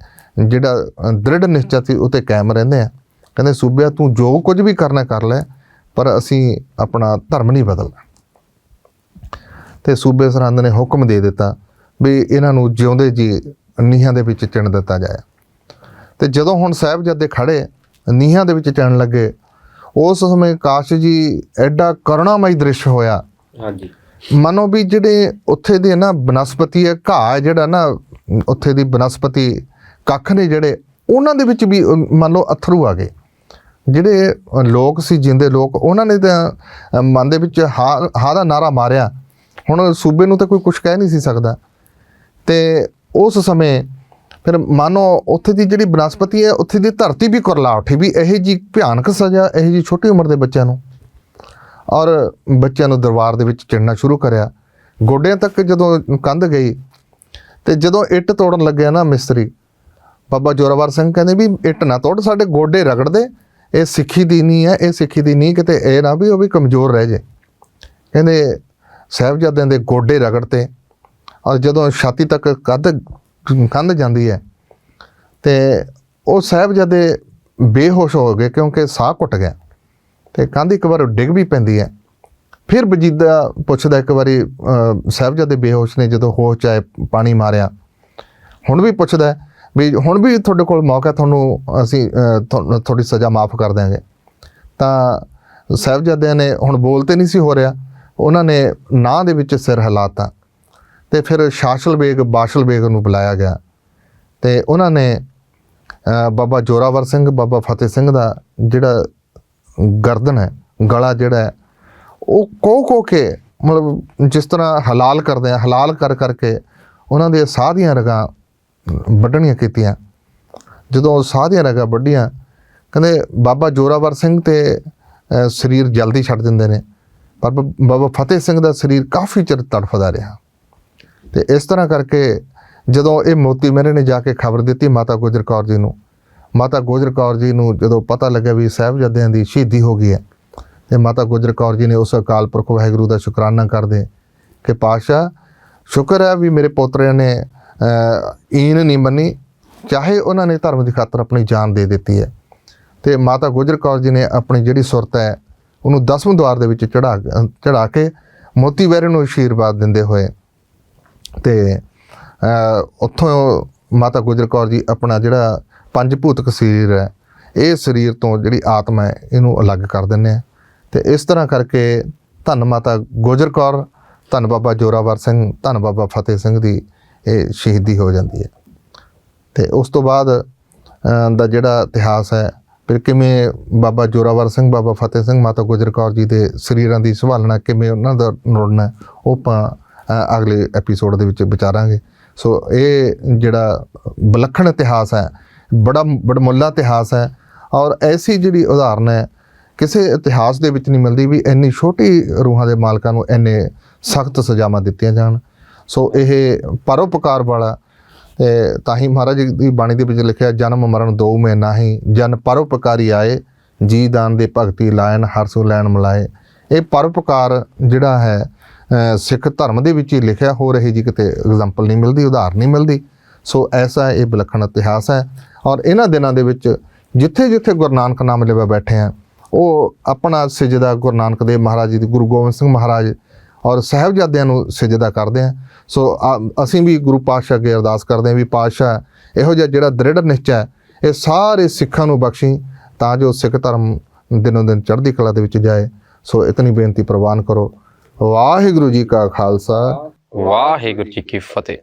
ਜਿਹੜਾ ਦ੍ਰਿੜ ਨਿਸ਼ਚਾ ਸੀ ਉਤੇ ਕਾਇਮ ਰਹਿੰਦੇ ਆ। ਕਹਿੰਦੇ ਸੂਬਿਆ ਤੂੰ ਜੋ ਕੁਝ ਵੀ ਕਰਨਾ ਕਰ ਲੈ ਪਰ ਅਸੀਂ ਆਪਣਾ ਧਰਮ ਨਹੀਂ ਬਦਲਣਾ। ਤੇ ਸੂਬੇ ਸਰਹੰਦ ਨੇ ਹੁਕਮ ਦੇ ਦਿੱਤਾ ਵੀ ਇਹਨਾਂ ਨੂੰ ਜਿਉਂਦੇ ਜੀ ਨੀਹਾਂ ਦੇ ਵਿੱਚ ਚਿਣ ਦਿੱਤਾ ਜਾਏ। ਤੇ ਜਦੋਂ ਹੁਣ ਸਾਹਿਬਜ਼ਾਦੇ ਖੜੇ ਨੀਹਾਂ ਦੇ ਵਿੱਚ ਚਿਣ ਲੱਗੇ ਉਸ ਸਮੇਂ ਕਾਸ਼ ਜੀ ਐਡਾ ਕਰੁਣਾਮਈ ਦ੍ਰਿਸ਼ ਹੋਇਆ। ਹਾਂਜੀ। ਮਨੋ ਵੀ ਜਿਹੜੇ ਉੱਥੇ ਦੇ ਨਾ ਬਨਸਪਤੀ ਹੈ ਘਾਹ ਜਿਹੜਾ ਨਾ ਉੱਥੇ ਦੀ ਬਨਸਪਤੀ ਕੱਖ ਨੇ ਜਿਹੜੇ ਉਹਨਾਂ ਦੇ ਵਿੱਚ ਵੀ ਮੰਨ ਲਓ ਅਥਰੂ ਆ ਗਏ। ਜਿਹੜੇ ਲੋਕ ਸੀ ਜਿੰਦੇ ਲੋਕ ਉਹਨਾਂ ਨੇ ਤਾਂ ਮਨ ਦੇ ਵਿੱਚ ਹਾਂ ਹਾਂ ਦਾ ਨਾਰਾ ਮਾਰਿਆ। ਹੁਣ ਸੂਬੇ ਨੂੰ ਤਾਂ ਕੋਈ ਕੁਝ ਕਹਿ ਨਹੀਂ ਸੀ ਸਕਦਾ। ਤੇ ਉਸ ਸਮੇਂ ਫਿਰ ਮਾਨੋ ਉੱਥੇ ਦੀ ਜਿਹੜੀ ਬਨਸਪਤੀ ਹੈ, ਉੱਥੇ ਦੀ ਧਰਤੀ ਵੀ ਕੁਰਲਾ ਉੱਠੀ ਵੀ ਇਹ ਜੀ ਭਿਆਨਕ ਸਜ਼ਾ, ਇਹ ਜੀ ਛੋਟੀ ਉਮਰ ਦੇ ਬੱਚਿਆਂ ਨੂੰ। ਔਰ ਬੱਚਿਆਂ ਨੂੰ ਦਰਬਾਰ ਦੇ ਵਿੱਚ ਚਿੜਨਾ ਸ਼ੁਰੂ ਕਰਿਆ। ਗੋਡਿਆਂ ਤੱਕ ਜਦੋਂ ਕੰਧ ਗਈ, ਤੇ ਜਦੋਂ ਇੱਟ ਤੋੜਨ ਲੱਗਿਆ ਨਾ ਮਿਸਤਰੀ, ਬਾਬਾ ਜੋਰਾਵਰ ਸਿੰਘ ਕਹਿੰਦੇ ਵੀ ਇੱਟ ਨਾ ਤੋੜ, ਸਾਡੇ ਗੋਡੇ ਰਗੜਦੇ, ਇਹ ਸਿੱਖੀ ਦੀ ਨਹੀਂ ਹੈ, ਇਹ ਸਿੱਖੀ ਦੀ ਨਹੀਂ ਕਿਤੇ ਇਹ ਨਾ ਵੀ ਉਹ ਵੀ ਕਮਜ਼ੋਰ ਰਹਿ ਜੇ। ਕਹਿੰਦੇ ਸਾਹਿਬਜ਼ਾਦਿਆਂ ਦੇ ਗੋਡੇ ਰਗੜਤੇ ਔਰ ਜਦੋਂ ਛਾਤੀ ਤੱਕ ਕੱਧ ਕੰਧ ਜਾਂਦੀ ਹੈ ਤੇ ਉਹ ਸਾਹਿਬਜ਼ਾਦੇ ਬੇਹੋਸ਼ ਹੋ ਗਏ ਕਿਉਂਕਿ ਸਾਹ ਘੁੱਟ ਗਿਆ ਤੇ ਕੰਧ ਇੱਕ ਵਾਰ ਡਿੱਗ ਵੀ ਪੈਂਦੀ ਹੈ। ਫਿਰ ਵਜੀਦਾ ਪੁੱਛਦਾ ਇੱਕ ਵਾਰੀ ਅਹ, ਸਾਹਿਬਜ਼ਾਦੇ ਬੇਹੋਸ਼ ਨੇ ਜਦੋਂ ਹੋਸ਼ ਚ ਆਏ ਪਾਣੀ ਮਾਰਿਆ। ਹੁਣ ਵੀ ਪੁੱਛਦਾ ਵੀ ਹੁਣ ਵੀ ਤੁਹਾਡੇ ਕੋਲ ਮੌਕਾ ਤੁਹਾਨੂੰ ਅਸੀਂ ਤੁਹਾਡੀ ਸਜ਼ਾ ਮਾਫ ਕਰ ਦਿਆਂਗੇ। ਤਾਂ ਸਾਹਿਬਜ਼ਾਦਿਆਂ ਨੇ ਹੁਣ ਬੋਲ ਬੋਲਤੇ ਨਹੀਂ ਸੀ ਹੋ ਰਿਹਾ। ਉਹਨਾਂ ਨੇ ਨਾਂ ਦੇ ਵਿੱਚ ਸਿਰ ਹਿਲਾਤਾ ਤੇ ਫਿਰ ਸ਼ਾਸਲ ਬੇਗ, ਬਾਸ਼ਲ ਬੇਗ ਨੂੰ ਬੁਲਾਇਆ ਗਿਆ ਤੇ ਉਹਨਾਂ ਨੇ ਬਾਬਾ ਜੋਰਾਵਰ ਸਿੰਘ, ਬਾਬਾ ਫਤਿਹ ਸਿੰਘ ਦਾ ਜਿਹੜਾ ਗਰਦਨ ਹੈ, ਗਲਾ ਜਿਹੜਾ ਉਹ ਕੋ ਕੋ ਕੇ ਮਤਲਬ ਜਿਸ ਤਰ੍ਹਾਂ ਹਲਾਲ ਕਰਦੇ ਆ, ਹਲਾਲ ਕਰ ਕਰਕੇ ਉਹਨਾਂ ਦੇ ਸਾਹ ਦੀਆਂ ਰਗਾਂ ਵੱਢਣੀਆਂ ਕੀਤੀਆਂ। ਜਦੋਂ ਉਹ ਸਾਹ ਦੀਆਂ ਰਗਾਂ ਵੱਢੀਆਂ, ਕਹਿੰਦੇ ਬਾਬਾ ਜੋਰਾਵਰ ਸਿੰਘ ਤੇ ਸਰੀਰ ਜਲਦੀ ਛੱਡ ਦਿੰਦੇ ਨੇ। ਪਰ ਬ- ਬਾਬਾ ਫਤਿਹ ਸਿੰਘ ਦਾ ਸਰੀਰ ਕਾਫੀ ਚਿਰ ਤੜਫਦਾ ਰਿਹਾ। ਤੇ ਇਸ ਤਰ੍ਹਾਂ ਕਰਕੇ ਜਦੋਂ ਇਹ ਮੋਤੀ ਮੇਰੇ ਨੇ ਜਾ ਕੇ ਖਬਰ ਦਿੱਤੀ ਮਾਤਾ ਗੁਜਰ ਕੌਰ ਜੀ ਨੂੰ, ਮਾਤਾ ਗੁਜਰ ਕੌਰ ਜੀ ਨੂੰ ਜਦੋਂ ਪਤਾ ਲੱਗਿਆ ਵੀ ਸਾਹਿਬਜ਼ਾਦਿਆਂ ਦੀ ਸ਼ਹੀਦੀ ਹੋ ਗਈ ਹੈ, ਤੇ ਮਾਤਾ ਗੁਜਰ ਕੌਰ ਜੀ ਨੇ ਉਸ ਅਕਾਲ ਪੁਰਖ ਵਾਹਿਗੁਰੂ ਦਾ ਸ਼ੁਕਰਾਨਾ ਕਰਦੇ ਕਿ ਪਾਸ਼ਾ ਸ਼ੁਕਰ ਹੈ ਵੀ ਮੇਰੇ ਪੋਤਰਿਆਂ ਨੇ ਈਨ ਨਹੀਂ ਮੰਨੀ, ਚਾਹੇ ਉਹਨਾਂ ਨੇ ਧਰਮ ਦੀ ਖਾਤਰ ਆਪਣੀ ਜਾਨ ਦੇ ਦਿੱਤੀ ਹੈ। ਤੇ ਮਾਤਾ ਗੁਜਰ ਕੌਰ ਜੀ ਨੇ ਆਪਣੀ ਜਿਹੜੀ ਸੁਰਤ ਹੈ ਉਹਨੂੰ ਦਸਵੇਂ ਦਵਾਰ ਦੇ ਵਿੱਚ ਚੜਾ ਚੜਾ ਕੇ ਮੋਤੀ ਵੈਰੇ ਨੂੰ ਆਸ਼ੀਰਵਾਦ ਦਿੰਦੇ ਹੋਏ ਤੇ ਉੱਥੋਂ ਮਾਤਾ ਗੁਜਰ ਕੌਰ ਜੀ ਆਪਣਾ ਜਿਹੜਾ ਪੰਜ ਭੂਤਕ ਸਰੀਰ ਹੈ, ਇਹ ਸਰੀਰ ਤੋਂ ਜਿਹੜੀ ਆਤਮਾ ਹੈ, ਇਹਨੂੰ ਅਲੱਗ ਕਰ ਦਿੰਦੇ ਆ। ਤੇ ਇਸ ਤਰ੍ਹਾਂ ਕਰਕੇ ਧੰਨ ਮਾਤਾ ਗੁਜਰ ਕੌਰ, ਧੰਨ ਬਾਬਾ ਜੋਰਾਵਰ ਸਿੰਘ, ਧੰਨ ਬਾਬਾ ਫਤਿਹ ਸਿੰਘ ਦੀ ਇਹ ਸ਼ਹੀਦੀ ਹੋ ਜਾਂਦੀ ਹੈ। ਤੇ ਉਸ ਤੋਂ ਬਾਅਦ ਦਾ ਜਿਹੜਾ ਇਤਿਹਾਸ ਹੈ ਫਿਰ ਕਿਵੇਂ ਬਾਬਾ ਜੋਰਾਵਰ ਸਿੰਘ, ਬਾਬਾ ਫਤਿਹ ਸਿੰਘ, ਮਾਤਾ ਗੁਜਰ ਕੌਰ ਜੀ ਦੇ ਸਰੀਰਾਂ ਦੀ ਸੰਭਾਲਣਾ ਕਿਵੇਂ ਉਹਨਾਂ ਦਾ ਨੋੜਨਾ ਉਹ ਆਪਾਂ ਅਗਲੇ ਐਪੀਸੋਡ ਦੇ ਵਿੱਚ ਵਿਚਾਰਾਂਗੇ। ਸੋ ਇਹ ਜਿਹੜਾ ਵਿਲੱਖਣ ਇਤਿਹਾਸ ਹੈ, ਬੜਾ, ਬੜਮੁੱਲਾ ਇਤਿਹਾਸ ਹੈ ਔਰ ਐਸੀ ਜਿਹੜੀ ਉਦਾਹਰਨ ਹੈ, ਕਿਸੇ ਇਤਿਹਾਸ ਦੇ ਵਿੱਚ ਨਹੀਂ ਮਿਲਦੀ ਵੀ ਇੰਨੀ ਛੋਟੀ ਰੂਹਾਂ ਦੇ ਮਾਲਕਾਂ ਨੂੰ ਇੰਨੇ ਸਖਤ ਸਜ਼ਾਵਾਂ ਦਿੱਤੀਆਂ ਜਾਣ। ਸੋ ਇਹ ਪਰਉਪਕਾਰ ਵਾਲਾ ਤੇ ਤਾਂ ਹੀ ਮਹਾਰਾਜ ਜੀ ਦੀ ਬਾਣੀ ਦੇ ਵਿੱਚ ਲਿਖਿਆ, ਜਨਮ ਮਰਨ ਦੋ ਮੈਂ ਨਾਹੀ, ਜਨ ਪਰਉਪਕਾਰੀ ਆਏ, ਜੀ ਦਾਨ ਦੇ ਭਗਤੀ ਲਾਇਨ ਹਰਸੋ ਲੈਣ ਮਲਾਏ। ਇਹ ਪਰਉਪਕਾਰ ਜਿਹੜਾ ਹੈ ਸਿੱਖ ਧਰਮ ਦੇ ਵਿੱਚ ਹੀ ਲਿਖਿਆ ਹੋ ਰਹੀ ਜੀ, ਕਿਤੇ ਐਗਜ਼ਾਮਪਲ ਨਹੀਂ ਮਿਲਦੀ ਉਦਾਹਰਨ ਨਹੀਂ ਮਿਲਦੀ। ਸੋ ਐਸਾ ਇਹ ਵਿਲੱਖਣ ਇਤਿਹਾਸ ਹੈ। ਔਰ ਇਹਨਾਂ ਦਿਨਾਂ ਦੇ ਵਿੱਚ ਜਿੱਥੇ ਜਿੱਥੇ ਗੁਰੂ ਨਾਨਕ ਨਾਮ ਲਿਵਾ ਬੈਠੇ ਆ, ਉਹ ਆਪਣਾ ਸਜਦਾ ਗੁਰੂ ਨਾਨਕ ਦੇਵ ਮਹਾਰਾਜ ਜੀ ਦੀ ਗੁਰੂ ਗੋਬਿੰਦ ਸਿੰਘ ਮਹਾਰਾਜ ਔਰ ਸਾਹਿਬਜ਼ਾਦਿਆਂ ਨੂੰ ਸਜਦਾ ਕਰਦੇ ਆ ਸੋ ਅਸੀਂ ਵੀ ਗੁਰੂ ਪਾਤਸ਼ਾਹ ਅੱਗੇ ਅਰਦਾਸ ਕਰਦੇ ਹਾਂ ਵੀ ਪਾਤਸ਼ਾਹ, ਇਹੋ ਜਿਹਾ ਜਿਹੜਾ ਦ੍ਰਿੜ ਨਿਸ਼ਚੈ ਇਹ ਸਾਰੇ ਸਿੱਖਾਂ ਨੂੰ ਬਖਸ਼ੀ ਤਾਂ ਜੋ ਸਿੱਖ ਧਰਮ ਦਿਨੋਂ ਦਿਨ ਚੜ੍ਹਦੀ ਕਲਾ ਦੇ ਵਿੱਚ ਜਾਏ। ਸੋ, ਇਤਨੀ ਬੇਨਤੀ ਪ੍ਰਵਾਨ ਕਰੋ। ਵਾਹਿਗੁਰੂ ਜੀ ਕਾ ਖਾਲਸਾ। ਵਾਹਿਗੁਰੂ ਜੀ ਕੀ ਫਤਿਹ।